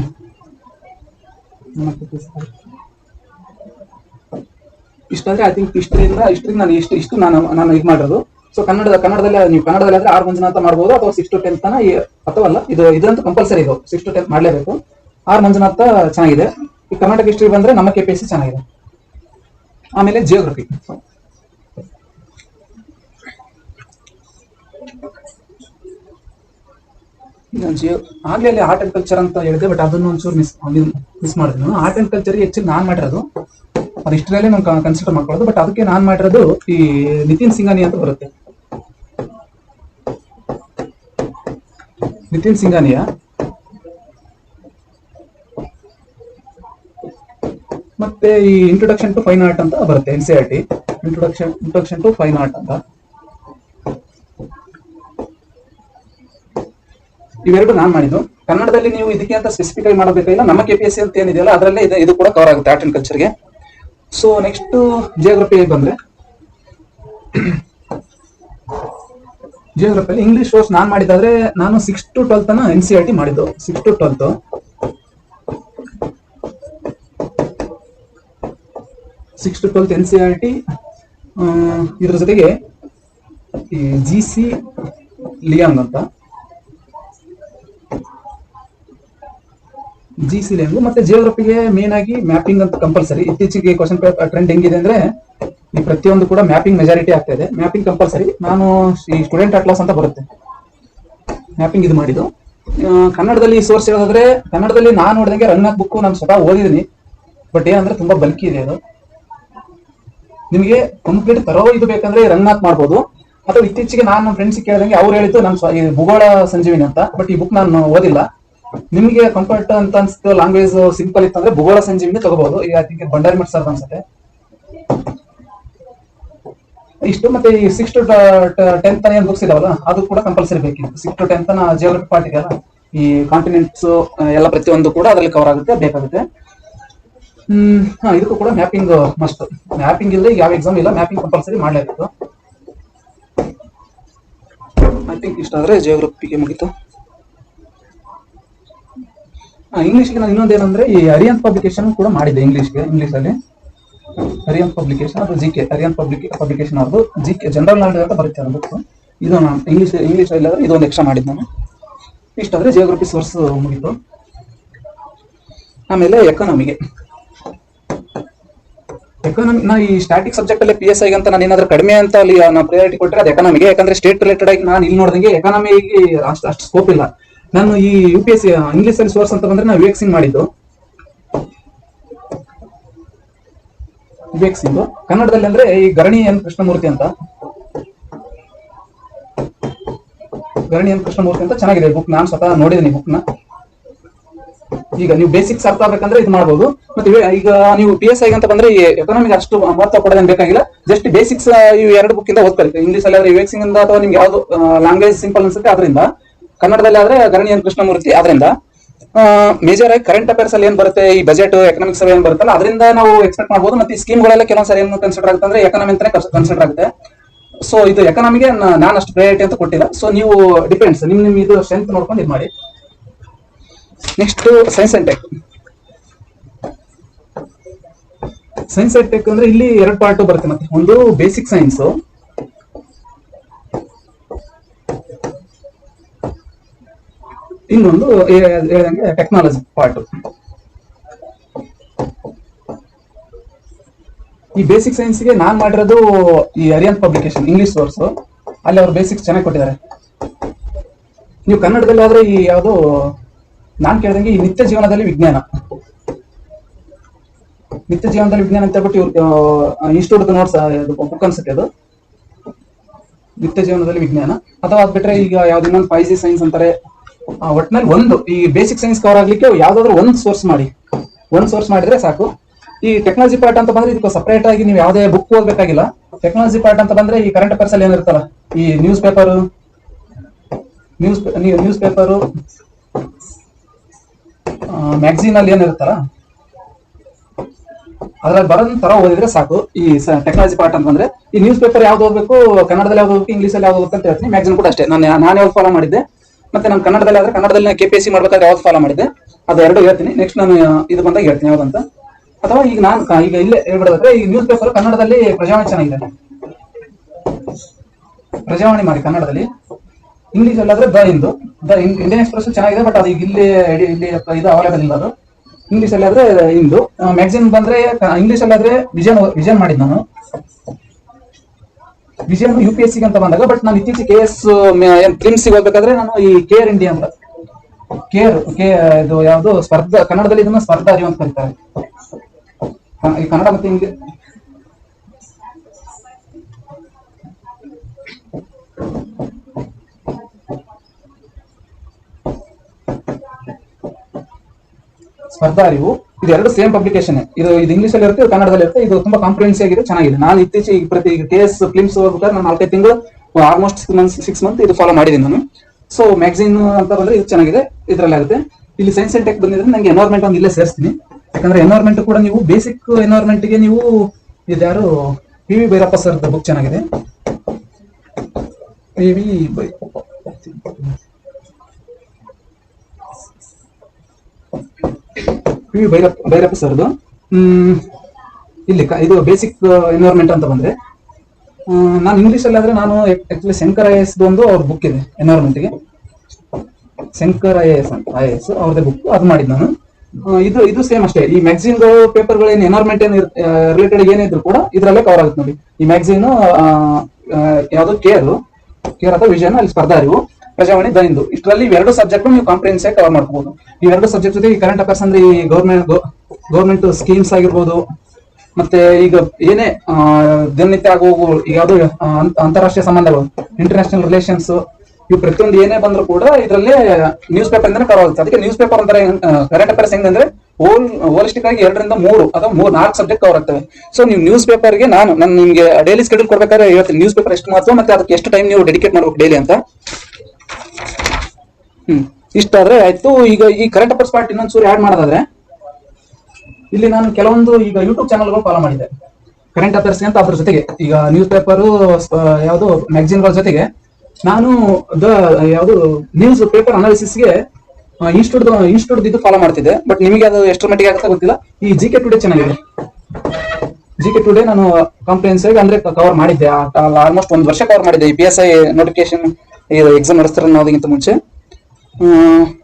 ಇಷ್ಟಾದ್ರೆ ಐ ಥಿಂಕ್ ಇಷ್ಟರಿಂದ ಇಷ್ಟರಿಂದ ನಾನು ಇಷ್ಟು ಇಷ್ಟು ನಾನು ನಾನು ಇದು ಮಾಡಿರೋದು. ಸೊ ಕನ್ನಡದ, ಕನ್ನಡದಲ್ಲಿ, ನೀವು ಕನ್ನಡದಲ್ಲಿ ಆದ್ರೆ ಆರು ಮಂಜುನಾಥ ಮಾಡ್ಬೋದು ಅಥವಾ ಸಿಕ್ಸ್ ಟು ಟೆಂತ್ ತನ ಅಥವಾ ಅಲ್ಲ, ಇದು, ಇದಂತೂ ಕಂಪಲ್ಸರಿ ಇದು. ಸಿಕ್ಸ್ ಟು ಟೆಂತ್ ಮಾಡಲೇಬೇಕು. ಆರ್ ಮಂಜುನಾಥ ಚೆನ್ನಾಗಿದೆ. ಈ ಕರ್ನಾಟಕ ಹಿಸ್ಟ್ರಿ ಬಂದ್ರೆ ನಮ್ಮ ಕೆ ಪಿ ಎಸ್ ಚೆನ್ನಾಗಿದೆ. ಆಮೇಲೆ ಜಿಯೋಗ್ರಫಿ ಜಿಯೋ ಆಗ್ಲೇ ಅಲ್ಲಿ ಆರ್ಟ್ ಅಂಡ್ ಕಲ್ಚರ್ ಅಂತ ಹೇಳಿದೆ ಬಟ್ ಅದನ್ನ ಒಂಚೂರು ಮಿಸ್ ಮಿಸ್ ಮಾಡಿದೆ ನಾನು. ಆರ್ಟ್ ಅಂಡ್ ಕಲ್ಚರ್ ಹೆಚ್ಚು ನಾನ್ ಮಾಡಿರೋದು. ಅದು ಇಷ್ಟರಲ್ಲಿ ನಾನು ಕನ್ಸಿಡರ್ ಮಾಡ್ಕೊಳ್ಳೋದು ಬಟ್ ಅದಕ್ಕೆ ನಾನ್ ಮಾಡಿರೋದು ಈ ನಿತಿನ್ ಸಿಂಗಾನಿ ಅಂತ ಬರುತ್ತೆ. ನಿತಿನ್ ಸಿಂಗಾನಿಯಾ ಮತ್ತೆ ಈ ಇಂಟ್ರೊಡಕ್ಷನ್ ಟು ಫೈನ್ ಆರ್ಟ್ ಅಂತ ಬರುತ್ತೆ N C R T introduction introduction to fine art ಅಂತ. ಇವೆರಡು ನಾನ್ ಮಾಡಿದ್ದು. ಕನ್ನಡದಲ್ಲಿ ನೀವು ಇದಕ್ಕೆ ಅಂತ ಸ್ಪೆಸಿಫಿಕ್ ಆಗಿ ಮಾಡಬೇಕಾಗಿಲ್ಲ ನಮ್ಮ ಕೆ ಪಿ ಎಸ್ ಸಿ ಅಂತ ಏನಿದೆಯಲ್ಲ, ಅದರಲ್ಲೇ ಇದೆ. ಇದು ಕೂಡ ಕವರ್ ಆಗುತ್ತೆ ಆರ್ಟ್ ಅಂಡ್ ಕಲ್ಚರ್ಗೆ ಸೊ ನೆಕ್ಸ್ಟ್ ಜಿಯೋಗ್ರಫಿ ಬಂದ್ರೆ ಜಿಯೋಗ್ರಫಿಯಲ್ಲಿ ಇಂಗ್ಲಿಷ್ ಕೋರ್ಸ್ ನಾನ್ ಮಾಡಿದ್ರೆ ನಾನು ಸಿಕ್ಸ್ ಟು ಟ್ವೆಲ್ತ್ ಅನ್ನ ಎನ್ ಸಿ ಆರ್ ಟಿ ಮಾಡಿದ್ದು. Six to twelfth six to twelfth N C R T ಇದ್ರ ಜೊತೆಗೆ ಜಿ ಸಿ ಲಿಯಾಂಗ್ ಅಂತ. ಜಿ ಸಿ ಲಿಯಾಂಗ್ ಮತ್ತೆ ಜಿಯೋಗ್ರಫಿಗೆ ಮೇನ್ ಆಗಿ ಮ್ಯಾಪಿಂಗ್ ಅಂತ ಕಂಪಲ್ಸರಿ ಇತ್ತೀಚೆಗೆ ಕ್ವಶನ್ ಪೇಪರ್ ಟ್ರೆಂಡ್ ಹೆಂಗಿದೆ ಅಂದ್ರೆ ಈ ಪ್ರತಿಯೊಂದು ಕೂಡ ಮ್ಯಾಪಿಂಗ್ ಮೆಜಾರಿಟಿ ಆಗ್ತಾ ಇದೆ. ಮ್ಯಾಪಿಂಗ್ ಕಂಪಲ್ಸರಿ ನಾನು ಈ ಸ್ಟೂಡೆಂಟ್ ಅಟ್ಲಾಸ್ ಅಂತ ಬರುತ್ತೆ. ಮ್ಯಾಪಿಂಗ್ ಇದು ಮಾಡಿದ್ದು. ಕನ್ನಡದಲ್ಲಿ ಸೋರ್ಸ್ ಹೇಳೋದಾದ್ರೆ, ಕನ್ನಡದಲ್ಲಿ ನಾನು ನೋಡಿದಂಗೆ ರಂಗನಾಥ್ ಬುಕ್ ನಾನು ಸ್ವತಃ ಓದಿದ್ದೀನಿ. ಬಟ್ ಏನಂದ್ರೆ ತುಂಬಾ ಬಲ್ಕಿ ಇದೆ ಅದು. ನಿಮಗೆ ಕಂಪ್ಲೀಟ್ ತರೋ ಇದು ಬೇಕಂದ್ರೆ ರಂಗನಾಥ್ ಮಾಡ್ಬೋದು. ಅಥವಾ ಇತ್ತೀಚೆಗೆ ನಾನು ನಮ್ಮ ಫ್ರೆಂಡ್ಸ್ ಕೇಳಿದಂಗೆ ಅವ್ರು ಹೇಳಿದ್ದು ನಮ್ಮ ಭೂಗೋಳ ಸಂಜೀವಿನಿ ಅಂತ. ಬಟ್ ಈ ಬುಕ್ ನಾನು ಓದಿಲ್ಲ. ನಿಮಗೆ ಕಂಫರ್ಟ್ ಅಂತ ಅನ್ಸುತ್ತೆ ಲ್ಯಾಂಗ್ವೇಜ್ ಸಿಂಪಲ್ ಇತ್ತಂದ್ರೆ ಭೂಗೋಳ ಸಂಜೀವಿನಿ ತಗೋಬಹುದು ಈಗ ಬಂಡಾರಿ ಮಠ ಸರ್ ಅನ್ಸುತ್ತೆ. ಇಷ್ಟು ಮತ್ತೆ ಈ ಸಿಕ್ಸ್ ಟು ಟೆಂತ್ ಏನ್ ಬುಕ್ಸ್ ಇದಾವಲ್ಲ ಅದು ಕೂಡ ಕಂಪಲ್ಸರಿ ಬೇಕಿತ್ತು. ಸಿಕ್ಸ್ ಟು ಟೆಂತ್ನ ಜಿಯೋಗ್ರಫಿ ಪಾರ್ಟ್ ಇದೆಯಲ್ಲ ಈ ಕಾಂಟಿನೆಂಟ್ಸ್ ಎಲ್ಲ ಪ್ರತಿಯೊಂದು ಕೂಡ ಅದರಲ್ಲಿ ಕವರ್ ಆಗುತ್ತೆ, ಬೇಕಾಗುತ್ತೆ. ಹ್ಮ್, ಹಾ, ಇದಕ್ಕೂ ಕೂಡ ಮ್ಯಾಪಿಂಗ್ ಮಸ್ಟ್ ಮ್ಯಾಪಿಂಗ್ ಇಲ್ಲದೆ ಯಾವ ಎಕ್ಸಾಮ್ ಇಲ್ಲ ಮ್ಯಾಪಿಂಗ್ ಕಂಪಲ್ಸರಿ ಮಾಡಲೇಬೇಕು. ಐ ಥಿಂಕ್ ಇಷ್ಟಾದ್ರೆ ಜಿಯೋಗ್ರಫಿಗೆ ಮುಗೀತು. ಇಂಗ್ಲಿಷ್ಗೆ ನಾನು ಇನ್ನೊಂದೇನಂದ್ರೆ ಈ ಅರಿಯನ್ ಪಬ್ಲಿಕೇಶನ್ ಕೂಡ ಮಾಡಿದೆ ಇಂಗ್ಲಿಷ್ಗೆ ಇಂಗ್ಲಿಷ್ ಅರಿಯಂತ್ ಪಬ್ಲಿಕೇಶನ್ ಅದು G K Arihant public publication ಅವ್ರದ್ದು ಜಿ ಕೆ ಜನರಲ್ ನಾಲೆಜ್ ಅಂತ ಬರುತ್ತೆ ಅದು ಬುಕ್ ಇದು ನಾನು ಇಂಗ್ಲಿಷ್ ಇಂಗ್ಲಿಷ್ ಇಲ್ಲಾದ್ರೆ ಇದೊಂದು ಎಕ್ಸ್ಟ್ರಾ ಮಾಡಿದ್ದು ನಾನು. ಇಷ್ಟಾದ್ರೆ ಜಿಯೋಗ್ರಫಿ ಸೋರ್ಸ್ ಮುಗಿತು. ಆಮೇಲೆ ಎಕಾನಮಿಗೆ ಎಕಾನಮಿ ನಾ ಈ ಸ್ಟಾಟಿಕ್ ಸಬ್ಜೆಕ್ಟ್ ಅಲ್ಲಿ ಪಿ ಎಸ್ ಐ ಅಂತ ನಾನು ಏನಾದ್ರೂ ಕಡಿಮೆ ಅಂತ ಅಲ್ಲಿ ನಾ ಪ್ರಯಾರಿಟಿ ಕೊಟ್ಟರೆ ಅದು ಎಕಾನಮಿಗೆ ಯಾಕಂದ್ರೆ ಸ್ಟೇಟ್ ರಿಲೇಟೆಡ್ ಆಗಿ ನಾನು ಇಲ್ಲಿ ನೋಡಿದಂಗೆ ಎಕನಾಮಿಗೆ ಅಷ್ಟು ಅಷ್ಟು ಸ್ಕೋಪ್ ಇಲ್ಲ. ನಾನು ಈ U P S C English ಅಲ್ಲಿ ಸೋರ್ಸ್ ಅಂತ ಬಂದ್ರೆ ನಾವು ವಿವೇಕ್ಸಿಂಗ್ ಮಾಡಿದ್ದು. ವಿವೇಕ್ಸಿಂಗ್ ಕನ್ನಡದಲ್ಲಿ ಅಂದ್ರೆ ಈ ಗರಣಿ ಎನ್ ಕೃಷ್ಣಮೂರ್ತಿ ಅಂತ. ಗರಣಿ ಎನ್ ಕೃಷ್ಣಮೂರ್ತಿ ಅಂತ ಚೆನ್ನಾಗಿದೆ ಬುಕ್ ನಾನು ಸ್ವತಃ ನೋಡಿದ್ದೀನಿ ಬುಕ್ನ. ಈಗ ನೀವು ಬೇಸಿಕ್ಸ್ ಅರ್ಥ ಆಗ್ಬೇಕಂದ್ರೆ ಇದು ಮಾಡ್ಬೋದು. ಮತ್ತೆ ಈಗ ನೀವು ಪಿ ಎಸ್ ಐ ಅಂತ ಬಂದ್ರೆ ಎಕನಾಮಿಕ್ ಅಷ್ಟು ಮಹತ್ವ ಕೊಡೋದೇನು ಬೇಕಾಗಿಲ್ಲ. ಜಸ್ಟ್ ಬೇಸಿಕ್ಸ್ ಇವು ಎರಡು ಬುಕ್ ಇಂದ ಓದ್ತಾರೆ ಇಂಗ್ಲಿಷ್ ಅಲ್ಲಿ ಆದ್ರೆ ವಿವೇಕ್ ಸಿಂಗ್ ಅಥವಾ ನಿಮ್ಗೆ ಯಾವ್ದು ಲ್ಯಾಂಗ್ವೇಜ್ ಸಿಂಪಲ್ ಅನ್ಸುತ್ತೆ ಅದರಿಂದ. ಕನ್ನಡದಲ್ಲಿ ಆದ್ರೆ ಗರಣಿ ಎನ್ ಕೃಷ್ಣಮೂರ್ತಿ ಅದರಿಂದ ಮೇಜರ್ ಆಗಿ ಕರೆಂಟ್ ಅಫೇರ್ಸ್ ಅಲ್ಲಿ ಏನ್ ಬರುತ್ತೆ, ಈ ಬಜೆಟ್ ಎಕನಾಮಿಕ್ಸ್ ಏನ್ ಬರುತ್ತಲ್ಲ, ಅದರಿಂದ ನಾವು ಎಕ್ಸ್ಪೆಕ್ಟ್ ಮಾಡಬಹುದು ಮತ್ತೆ ಈ ಸ್ಕೀಮ್ಗಳೆಲ್ಲ ಕೆಲವೊಂದ್ಸರಿ ಏನು ಕನ್ಸಿಡರ್ ಆಗುತ್ತೆ ಅಂದ್ರೆ ಎಕನಾಮಿ ಅಂತಾನೆ ಕನ್ಸಿಡರ್ ಆಗುತ್ತೆ. ಸೊ ಇದು ಎಕನಾಮಿಗೆ ನಾನು ಅಷ್ಟು ಪ್ರಯಾರಿಟಿ ಅಂತ ಕೊಟ್ಟಿಲ್ಲ. ಸೊ ನೀವು ಡಿಪೆಂಡ್ಸ್ ನಿಮ್ ನಿಮ್ ಇದು ಸ್ಟ್ರೆಂತ್ ನೋಡ್ಕೊಂಡು ಇದು ಮಾಡಿ. Next science and tech science and tech ಅಂದ್ರೆ ಇಲ್ಲಿ ಎರಡು ಪಾರ್ಟ್ ಬರುತ್ತೆ ಮತ್ತೆ. ಒಂದು ಬೇಸಿಕ್ ಸೈನ್ಸ್ ಇನ್ನೊಂದು ಹೇಳಿದಂಗೆ ಟೆಕ್ನಾಲಜಿ ಪಾರ್ಟ್ ಈ ಬೇಸಿಕ್ ಸೈನ್ಸ್ಗೆ ನಾನ್ ಮಾಡಿರೋದು ಈ ಅರಿಯನ್ ಪಬ್ಲಿಕೇಶನ್ ಇಂಗ್ಲಿಷ್ ಸೋರ್ಸ್ ಅಲ್ಲಿ ಅವ್ರು ಬೇಸಿಕ್ಸ್ ಚೆನ್ನಾಗಿ ಕೊಟ್ಟಿದ್ದಾರೆ. ನೀವು ಕನ್ನಡದಲ್ಲಿ ಆದ್ರೆ ಈ ಯಾವುದು, ನಾನ್ ಕೇಳಿದಂಗೆ ಈ ನಿತ್ಯ ಜೀವನದಲ್ಲಿ ವಿಜ್ಞಾನ. ನಿತ್ಯ ಜೀವನದಲ್ಲಿ ವಿಜ್ಞಾನ ಅಂತ ಹೇಳ್ಬಿಟ್ಟು ಇವ್ರು ಇನ್ಸ್ಟಿಟ್ಯೂಟ್ ನೋಟ್ಸ್ ಬುಕ್ ಅನ್ಸುತ್ತೆ ಅದು. ನಿತ್ಯ ಜೀವನದಲ್ಲಿ ವಿಜ್ಞಾನ. ಅಥವಾ ಅದ್ ಬಿಟ್ರೆ ಈಗ ಯಾವ್ದು ಇನ್ನೊಂದು ಫೈವ್ ಜಿ ಸೈನ್ಸ್ ಅಂತಾರೆ ಒಟ್ನಲ್ಲಿ ಒಂದು, ಈ ಬೇಸಿಕ್ ಸೈನ್ಸ್ ಕವರ್ ಆಗ್ಲಿಕ್ಕೆ ಯಾವ್ದಾದ್ರು ಒಂದ್ ಸೋರ್ಸ್ ಮಾಡಿ. ಒಂದ್ ಸೋರ್ಸ್ ಮಾಡಿದ್ರೆ ಸಾಕು. ಈ ಟೆಕ್ನಾಲಜಿ ಪಾರ್ಟ್ ಅಂತ ಬಂದ್ರೆ ಇದಕ್ಕೆ ಸಪರೇಟ್ ಆಗಿ ನೀವು ಯಾವುದೇ ಬುಕ್ ಓದ್ಬೇಕಾಗಿಲ್ಲ. ಟೆಕ್ನಾಲಜಿ ಪಾರ್ಟ್ ಅಂತ ಬಂದ್ರೆ ಈ ಕರೆಂಟ್ ಅಫೇರ್ಸ್ ಅಲ್ಲಿ ಏನಿರ್ತಲ್ಲ ಈ news paper news news paper magazine ಅಲ್ಲಿ ಏನಿರ್ತಾರ ಅದ್ರಲ್ಲಿ ಬರೋದ್ ತರ ಓದಿದ್ರೆ ಸಾಕು. ಈ ಟೆಕ್ನಾಲಜಿ ಪಾರ್ಟ್ ಅಂತಂದ್ರೆ ಈ ನ್ಯೂಸ್ ಪೇಪರ್ ಯಾವ್ದು ಓದಬೇಕು, ಕನ್ನಡದಲ್ಲಿ ಯಾವ್ದು ಓದಬೇಕು ಇಂಗ್ಲೀಷ್ ಅಲ್ಲಿ ಯಾವ್ದು ಅಂತ ಹೇಳ್ತೀನಿ. ಮ್ಯಾಗ್ಝಿನ್ ಕೂಡ ಅಷ್ಟೇ. ನಾನು ನಾನು ಯಾವ್ದು ಫಾಲೋ ಮಾಡಿದ್ದೆ ಮತ್ತೆ ನಾನು ಕನ್ನಡದಲ್ಲಿ ಆದ್ರೆ ಕನ್ನಡದಲ್ಲಿ ಕೆ ಪಿ ಎಸ್ ಸಿ ಮಾಡ್ಬೇಕಾದ್ರೆ ಯಾವ್ದು ಫಾಲೋ ಮಾಡಿದೆ ಅದು ಎರಡು ಹೇಳ್ತೀನಿ. ನೆಕ್ಸ್ಟ್ ನಾನು ಇದು ಬಂದಾಗ ಹೇಳ್ತೀನಿ. ಯಾವ್ದಂತ ಅಥವಾ ಈಗ ನಾನು ಈಗ ಇಲ್ಲೇ ಹೇಳ್ಬಿಡೋದಾದ್ರೆ ಈ ನ್ಯೂಸ್ ಪೇಪರ್ ಕನ್ನಡದಲ್ಲಿ ಪ್ರಜಾವಾಣಿ ಚೆನ್ನಾಗಿದೆ. ಪ್ರಜಾವಾಣಿ ಮಾಡಿ ಕನ್ನಡದಲ್ಲಿ. English ಅಲ್ಲಾದ್ರೆ the Hindu. The Indian Express ಚೆನ್ನಾಗಿದೆ ಬಟ್ ಅದು ಈಗ ಇಲ್ಲಿ ಇಲ್ಲಿ ಇದು ಅವೈಲೇಬಲ್ ಇಲ್ಲ ಅದು. ಇಂಗ್ಲಿಷ್ ಅಲ್ಲಾದ್ರೆ ಇಂದು. ಮ್ಯಾಗಝಿನ್ ಬಂದ್ರೆ ಇಂಗ್ಲಿಷ್ ಅಲ್ಲಾದ್ರೆ ವಿಜನ್ ವಿಜನ್ ಮಾಡಿದ್ ನಾನು. Vision U P S C ಅಂತ ಬಂದಾಗ ಬಟ್ ನಾನು ಇತ್ತೀಚೆಗೆ ಕೆ ಎಸ್ ಪ್ರಿಮ್ಸ್ ಹೋಗ್ಬೇಕಾದ್ರೆ ನಾನು ಈ ಕೇರ್ ಇಂಡಿಯಾ ಅಂತ. ಕೇರ್ ಇದು ಯಾವುದು, ಸ್ಪರ್ಧಾ, ಕನ್ನಡದಲ್ಲಿ ಇದನ್ನ ಸ್ಪರ್ಧಾ ಅರಿವು ಅಂತ ಕರೀತಾರೆ. ಈ ಕನ್ನಡ ಮತ್ತೆ ಹಿಂಗೆ. ಸ್ಪರ್ಧಾ ಅರಿವು ಇದು ಎರಡು ಸೇಮ್ ಪಬ್ಲಿಕೇಶನ್ ಇದು ಇದು ಇಂಗ್ಲಿಷ್ ಅಲ್ಲಿ ಇರುತ್ತೆ ಕನ್ನಡದಲ್ಲಿ ಇರುತ್ತೆ ಇದು ತುಂಬಾ ಕಾಂಪ್ರಿಹೆನ್ಸಿ ಆಗಿದೆ, ಚೆನ್ನಾಗಿದೆ. ನಾನು ಇತ್ತೀಚೆಗೆ ಪ್ರತಿ ಕೇಸ್ ಫಿಲ್ಮ್ಸ್ ಹೋಗ್ಬೇಕಾದ್ರೆ ನಾನು ನಾಲ್ಕೈದು ತಿಂಗಳು almost six month six month ಇದು ಫಾಲೋ ಮಾಡಿದ್ದೀನಿ ನಾನು. ಸೊ ಮ್ಯಾಗ್ಝಿನ್ ಅಂತ ಬಂದ್ರೆ ಇದು ಚೆನ್ನಾಗಿದೆ, ಇದರಲ್ಲಿ ಆಗುತ್ತೆ. ಇಲ್ಲಿ ಸೈನ್ಸ್ ಅಂಡ್ ಟೆಕ್ ಬಂದಿದ್ರೆ ನಂಗೆ ಎನ್ವೈರ್ಮೆಂಟ್ ಒಂದು ಇಲ್ಲೇ ಸೇರಿಸ್ತೀನಿ. ಯಾಕಂದ್ರೆ ಎನ್ವೈರ್ಮೆಂಟ್ ಕೂಡ ನೀವು ಬೇಸಿಕ್ಗೆ ನೀವು ಇದ್ಯಾರು P V Bhyrappa sir book ಚೆನ್ನಾಗಿದೆ. P V P Bhyrappa Bhyrappa ಸರ್ದು ಇಲ್ಲಿ ಇದು ಬೇಸಿಕ್ ಎನ್ವೈರ್ಮೆಂಟ್ ಅಂತ ಬಂದ್ರೆ ನಾನು ಇಂಗ್ಲಿಷ್ ಅಲ್ಲಿ ಆದ್ರೆ ನಾನು ಆಕ್ಚುಲಿ ಶಂಕರ್ ಐ ಎಸ್ ಒಂದು ಅವ್ರ ಬುಕ್ ಇದೆ ಎನ್ವೈರ್ಮೆಂಟ್ಗೆ. ಶಂಕರ್ ಐ ಎಸ್ ಅಂತ ಐ ಎಸ್ ಅವ್ರದ್ದೇ ಬುಕ್ ಅದು ಮಾಡಿದ್ ನಾನು. ಇದು ಇದು ಸೇಮ್ ಅಷ್ಟೇ. ಈ ಮ್ಯಾಗ್ಝಿನ್ ಪೇಪರ್ಗಳು ಏನು ಎನ್ವೈರ್ಮೆಂಟ್ ಏನು ರಿಲೇಟೆಡ್ ಏನಿದ್ರು ಕೂಡ ಇದ್ರಲ್ಲೇ ಕವರ್ ಆಗುತ್ತೆ ನೋಡಿ. ಈ ಮ್ಯಾಗ್ಝಿನ್ ಯಾವುದು ಕೇರ್ ಕೇರ್ ಅಥವಾ ವಿಷನ್ ಅಲ್ಲಿ ಸ್ಪರ್ಧಾ ಅರಿವು ಪ್ರಜಾವಾಣಿ ದನಿಂದು ಇಷ್ಟರಲ್ಲಿ ಎರಡು ಸಬ್ಜೆಕ್ಟ್ ನೀವು ಕಾಂಪ್ರಿಹೆನ್ಸ್ ಆಗಿ ಕವರ್ ಮಾಡ್ಕೋಬಹುದು ಎರಡು ಸಬ್ಜೆಕ್ಟ್ ಜೊತೆ ಈ ಕರೆಂಟ್ ಅಫೇರ್ಸ್ ಅಂದ್ರೆ ಈ ಗೌರ್ಮೆಂಟ್ ಗೌರ್ಮೆಂಟ್ ಸ್ಕೀಮ್ಸ್ ಆಗಿರ್ಬೋದು. ಮತ್ತೆ ಈಗ ಏನೇ ದಿನನಿತ್ಯ ಆಗುವ ಈಗ ಯಾವುದು ಅಂತಾರಾಷ್ಟ್ರೀಯ ಸಂಬಂಧಗಳು ಇಂಟರ್ನ್ಯಾಷನಲ್ ರಿಲೇಷನ್ಸ್ ಇವು ಪ್ರತಿಯೊಂದು ಏನೇ ಬಂದ್ರು ಕೂಡ ಇದರಲ್ಲಿ ನ್ಯೂಸ್ ಪೇಪರ್ ಇಂದ ಕವರ್ ಆಗುತ್ತೆ. ಅದಕ್ಕೆ ನ್ಯೂಸ್ ಪೇಪರ್ ಅಂದ್ರೆ ಕರೆಂಟ್ ಅಫೇರ್ಸ್ ಹೆಂಗಂದ್ರೆ ಹೋಲ್ ಹೋಲಿಸ್ಟಿಕ್ ಆಗಿ ಎರಡರಿಂದ ಮೂರು ಅಥವಾ ಮೂರ್, ನಾಲ್ಕು ಸಬ್ಜೆಕ್ಟ್ ಕವರ್ ಆಗ್ತವೆ. ಸೊ ನೀವು ನ್ಯೂಸ್ ಪೇಪರ್ಗೆ ನಾನು ನಾನು ನಿಮ್ಗೆ ಡೈಲಿ ಸ್ಕೆಡ್ಯೂಲ್ ಕೊಡ್ಬೇಕಾದ್ರೆ ಇವತ್ತು ನ್ಯೂಸ್ ಪೇಪರ್ ಎಷ್ಟು ಮಹತ್ವ, ಮತ್ತೆ ಅದಕ್ಕೆ ಎಷ್ಟು ಟೈಮ್ ನೀವು ಡೆಡಿಕೇಟ್ ಮಾಡ್ಬೇಕು ಡೈಲಿ ಅಂತ. ಹ್ಮ್. ಇಷ್ಟಾದ್ರೆ ಆಯ್ತು. ಈಗ ಈ ಕರೆಂಟ್ ಅಫೇರ್ಸ್ ಪಾರ್ಟ್ ಇನ್ನೊಂದು ಚೂರು ಆಡ್ ಮಾಡೋದಾದ್ರೆ, ಇಲ್ಲಿ ನಾನು ಕೆಲವೊಂದು ಈಗ ಯೂಟ್ಯೂಬ್ ಚಾನಲ್ಗಳು ಫಾಲೋ ಮಾಡಿದ್ದೆ. ಕರೆಂಟ್ ಅಫೇರ್ಸ್ ಅಂತ ಅದ್ರ ಜೊತೆಗೆ. ಈಗ ನ್ಯೂಸ್ ಪೇಪರ್ ಯಾವುದು ಮ್ಯಾಗಝಿನ್ಗಳ ಜೊತೆಗೆ ನಾನು ಯಾವುದು ನ್ಯೂಸ್ ಪೇಪರ್ ಅನಾಲಿಸಿಸ್ಗೆ ಇನ್ಸ್ಟಿಟ್ಯೂಟ್ ಇನ್ಸ್ಟಿಟ್ಯೂಟ್ ಇದು ಫಾಲೋ ಮಾಡ್ತಿದ್ದೆ. ಬಟ್ ನಿಮಗೆ ಅದು ಎಷ್ಟರ ಮಟ್ಟಿಗೆ ಆಗುತ್ತೆ ಗೊತ್ತಿಲ್ಲ. ಈ ಜಿ ಕೆ ಟುಡೇ ಚೆನ್ನಾಗಿದೆ ಜಿ ಕೆ ಟುಡೇ ನಾನು ಕಾಂಪ್ರಿಹೆನ್ಸಿವ್ ಅಂದ್ರೆ ಕವರ್ ಮಾಡಿದ್ದೆ. ಆಲ್ಮೋಸ್ಟ್ ಒಂದು ವರ್ಷ ಕವರ್ ಮಾಡಿದ್ದೆ. ಈ P S I notification exam ನಡೆಸ್ತಾರೆ ಅನ್ನೋದಕ್ಕಿಂತ ಮುಂಚೆ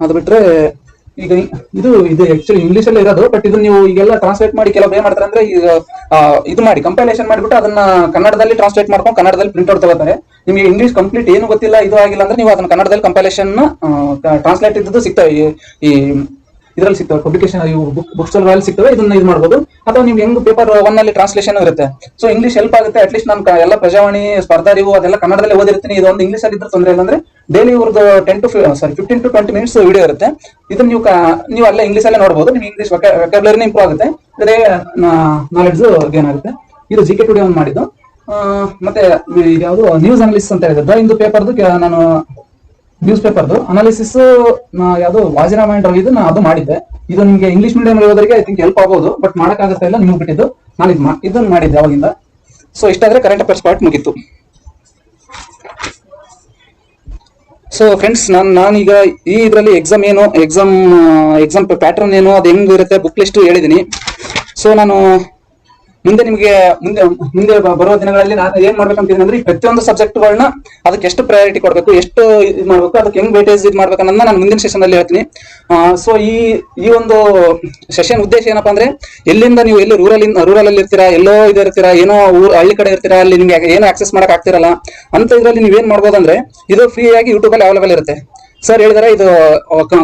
ಅದು ಬಿಟ್ರೆ ಈಗ ಇದು ಇದು ಆಕ್ಚುಲಿ ಇಂಗ್ಲಿಷ್ ಅಲ್ಲೇ ಇರೋದು ಬಟ್ ಇದು ನೀವು ಈಗೆಲ್ಲ ಟ್ರಾನ್ಸ್ಲೇಟ್ ಮಾಡಿ ಕೆಲವು ಏನ್ ಮಾಡ್ತಾರೆ ಅಂದ್ರೆ ಈಗ ಇದು ಮಾಡಿ ಕಂಪೈಲೇಷನ್ ಮಾಡಿಬಿಟ್ಟು ಅದನ್ನ ಕನ್ನಡದಲ್ಲಿ ಟ್ರಾನ್ಸ್ಲೇಟ್ ಮಾಡ್ಕೊಂಡು ಕನ್ನಡದಲ್ಲಿ ಪ್ರಿಂಟ್ ಔಟ್ ತಗೋತಾರೆ. ನಿಮಗೆ ಇಂಗ್ಲಿಷ್ ಕಂಪ್ಲೀಟ್ ಏನು ಗೊತ್ತಿಲ್ಲ, ಇದು ಆಗಿಲ್ಲ ಅಂದ್ರೆ ನೀವು ಅದನ್ನ ಕನ್ನಡದಲ್ಲಿ ಕಂಪೈಲೇಷನ್ ಟ್ರಾನ್ಸ್ಲೇಟ್ ಇದ್ದದ್ದು ಸಿಗ್ತವೆ ಈ ಇದ್ರಲ್ಲಿ ಸಿಗ್ತವೆ. ಪಬ್ಲಿಕೇಶನ್ ಬುಕ್ ಬುಕ್ ಸ್ಟಾಲ್ ಸಿಗ್ತವೆ. ಇದನ್ನ ಇದು ಮಾಡಬಹುದು ಅಥವಾ ನೀವು ಹೆಂಗ್ ಪೇಪರ್ ಒನ್ ಅಲ್ಲಿ ಟ್ರಾನ್ಸ್ಲೇಷನ್ ಇರುತ್ತೆ. ಸೊ ಇಂಗ್ಲಿಷ್ ಹೆಲ್ಪ್ ಆಗುತ್ತೆ. ಅಟ್ಲೀಸ್ಟ್ ನಾನು ಎಲ್ಲ ಪ್ರಜಾವಾಣಿ ಸ್ಪರ್ಧಾ ಅರಿವು ಅದೆಲ್ಲ ಕನ್ನಡದಲ್ಲಿ ಓದಿರ್ತೀನಿ. ಇದೊಂದು ಇಂಗ್ಲಿಷ್ ಅಲ್ಲಿ ಇದ್ರೆ ತೊಂದರೆ ಇಲ್ಲ ಅಂದ್ರೆ ಡೈಲಿ ಇವ್ರದ್ದು ten to sorry fifteen to twenty minutes video ಇರುತ್ತೆ. ಇದನ್ನ ನೀವು ನೀವು ಅಲ್ಲೇ ಇಂಗ್ಲಿಷ್ ಅಲ್ಲೇ ನೋಡಬಹುದು ನಿಮ್ಗೆ ಇಂಗ್ಲಿಷ್ ವೆಕಾಬ್ಲರಿನ ಇಂಪ್ರೂವ್ ಆಗುತ್ತೆ. ಅದೇ ನಾಲೆಡ್ಜ್ ಗೇನ್ ಆಗುತ್ತೆ. ಇದು ಜಿ ಕೆ ಟುಡೇ ಒಂದು ಮಾಡಿದ್ದು. ಮತ್ತೆ ಯಾವುದು ನ್ಯೂಸ್ ಅನಲಿಸ್ಟ್ ಅಂತ ಹೇಳಿದೆ ದ ಇಂದು ಪೇಪರ್ದು ನಾನು ನ್ಯೂಸ್ ಪೇಪರ್ದು ಅನಾಲಿಸಿಸ್ ಯಾವುದು ವಾಜಿರಾಮ ಇದು ನಾನು ಅದು ಮಾಡಿದ್ದೆ. ಇದು ನಿಮಗೆ ಇಂಗ್ಲಿಷ್ ಮೀಡಿಯಂ ಇರೋದ್ರಿಗೆ ಐ ಥಿಂಕ್ ಹೆಲ್ಪ್ ಆಗ್ಬೋದು ಬಟ್ ಮಾಡೋಕ್ಕಾಗತ್ತಾ ಇಲ್ಲ ನಿಮ್ಗೆ ಬಿಟ್ಟಿದ್ದು. ನಾನು ಇದು ಇದನ್ನು ಮಾಡಿದ್ದೆ ಅವಾಗಿಂದ. ಸೊ ಇಷ್ಟಾದ್ರೆ ಕರೆಂಟ್ ಅಫೇರ್ಸ್ ಪಾರ್ಟ್ ಮುಗೀತು. ಸೊ ಫ್ರೆಂಡ್ಸ್ ನಾನು, ನಾನೀಗ ಈ ಇದರಲ್ಲಿ ಎಕ್ಸಾಮ್ ಏನು ಎಕ್ಸಾಮ್ ಎಕ್ಸಾಮ್ ಪ್ಯಾಟರ್ನ್ ಏನು, ಅದು ಹೆಂಗಿರುತ್ತೆ ಬುಕ್ ಲಿಸ್ಟ್ ಹೇಳಿದ್ದೀನಿ ಸೊ ನಾನು ಮುಂದೆ ನಿಮಗೆ ಮುಂದೆ ಮುಂದೆ ಬರುವ ದಿನಗಳಲ್ಲಿ ನಾನು ಏನ್ ಮಾಡ್ಬೇಕಂತಂದ್ರೆ ಪ್ರತಿಯೊಂದು ಸಬ್ಜೆಕ್ಟ್ ಸಬ್ಜೆಕ್ಟ್ಗಳನ್ನ ಅದಕ್ಕೆ ಎಷ್ಟು ಪ್ರಯಾರಿಟಿ ಕೊಡಬೇಕು, ಎಷ್ಟು ಇದು ಮಾಡ್ಬೇಕು, ಅದಕ್ಕೆ ಹೆಂಗ್ ವೇಟೇಜ್ ಇದು ಮಾಡ್ಬೇಕು ನಾನು ಮುಂದಿನ ಸೆಷನ್ ಅಲ್ಲಿ ಹೇಳ್ತೀನಿ. ಸೊ ಈ ಈ ಒಂದು ಸೆಷನ್ ಉದ್ದೇಶ ಏನಪ್ಪಾ ಅಂದ್ರೆ ಎಲ್ಲಿಂದ ನೀವು ಎಲ್ಲಿ ರೂರಲ್ ರೂರಲ್ ಅಲ್ಲಿ ಇರ್ತೀರಾ, ಎಲ್ಲೋ ಇದು ಇರ್ತೀರಾ, ಏನೋ ಊರ್ ಹಳ್ಳಿ ಕಡೆ ಇರ್ತೀರಾ, ಅಲ್ಲಿ ನಿಮ್ಗೆ ಏನೋ ಆಕ್ಸೆಸ್ ಮಾಡಕ್ ಆಗ್ತಿರಲ್ಲ ಅಂತ ಇದ್ರಲ್ಲಿ ನೀವೇನ್ ಮಾಡ್ಬೋದಂದ್ರೆ ಇದು ಫ್ರೀ ಆಗಿ ಯೂಟ್ಯೂಬ್ ಅಲ್ಲಿ ಅವೈಲೇಬಲ್ ಇರುತ್ತೆ. ಸರ್ ಹೇಳಿದಾರೆ ಇದು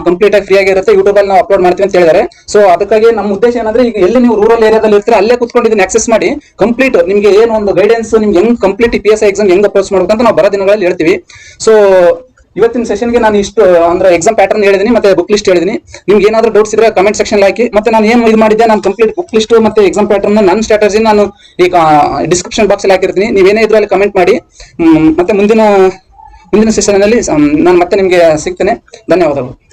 ಕಂಪ್ಲೀಟ್ ಆಗಿ ಫ್ರೀ ಆಗಿರುತ್ತೆ ಯೂಟ್ಯೂಬ್ ಅಲ್ಲಿ ನಾವು ಅಪ್ಲೋಡ್ ಮಾಡ್ತೀವಿ ಅಂತ ಹೇಳಿದಾರೆ. ಸೊ ಅದಕ್ಕಾಗಿ ನಮ್ಮ ಉದ್ದೇಶ ಏನಂದ್ರೆ, ಈಗ ಎಲ್ಲಿ ನೀವು ರೂರಲ್ ಏರಿಯಾದಲ್ಲಿ ಇರ್ತೀರ, ಅಲ್ಲೇ ಕುತ್ಕೊಂಡು ಇದನ್ನ ಆಕ್ಸೆಸ್ ಮಾಡಿ ಕಂಪ್ಲೀಟ್ ನಿಮಗೆ ಏನು ಒಂದು ಗೈಡೆನ್ಸ್ ನಿಮ್ಗೆ ಹೆಂಗ್ complete P S I exam ಹೆಂಗ್ ಅಪ್ರೋಚ್ ಅಂತ ನಾವು ಬರೋ ದಿನಗಳಲ್ಲಿ ಹೇಳ್ತೀವಿ. ಸೊ ಇವತ್ತಿನ ಸೆಷನ್ಗೆ ನಾನು ಇಷ್ಟು, ಅಂದ್ರೆ ಎಕ್ಸಾಮ್ ಪ್ಯಾಟರ್ನ್ ಹೇಳಿದೀನಿ, ಮತ್ತೆ ಬುಕ್ ಲಿಸ್ಟ್ ಹೇಳಿದೀನಿ. ನಿಮ್ಗೆ ಏನಾದ್ರು ಡೌಟ್ಸ್ ಇದ್ರೆ ಕಮೆಂಟ್ ಸೆಕ್ಷನ್ ಹಾಕಿ, ಮತ್ತೆ ನಾನು ಏನು ಇದು ಮಾಡಿದ್ದೆ, ನಾನು ಕಂಪ್ಲೀಟ್ ಬುಕ್ ಲಿಸ್ಟ್ ಮತ್ತೆ ಎಕ್ಸಾಮ್ ಪ್ಯಾಟರ್ನ್ ನನ್ನ ಸ್ಟ್ರಾಟಜಿ ನಾನು ಈಗ ಡಿಸ್ಕ್ರಿಪ್ಷನ್ ಬಾಕ್ಸ್ ಅಲ್ಲಿ ಹಾಕಿರ್ತೀನಿ. ನೀವೇನೇ ಇದ್ರಲ್ಲಿ ಕಮೆಂಟ್ ಮಾಡಿ. ಮತ್ತೆ ಮುಂದಿನ ಮುಂದಿನ ಸೆಷನ್ ಅಲ್ಲಿ ನಾನು ಮತ್ತೆ ನಿಮ್ಗೆ ಸಿಗ್ತೇನೆ. ಧನ್ಯವಾದಗಳು.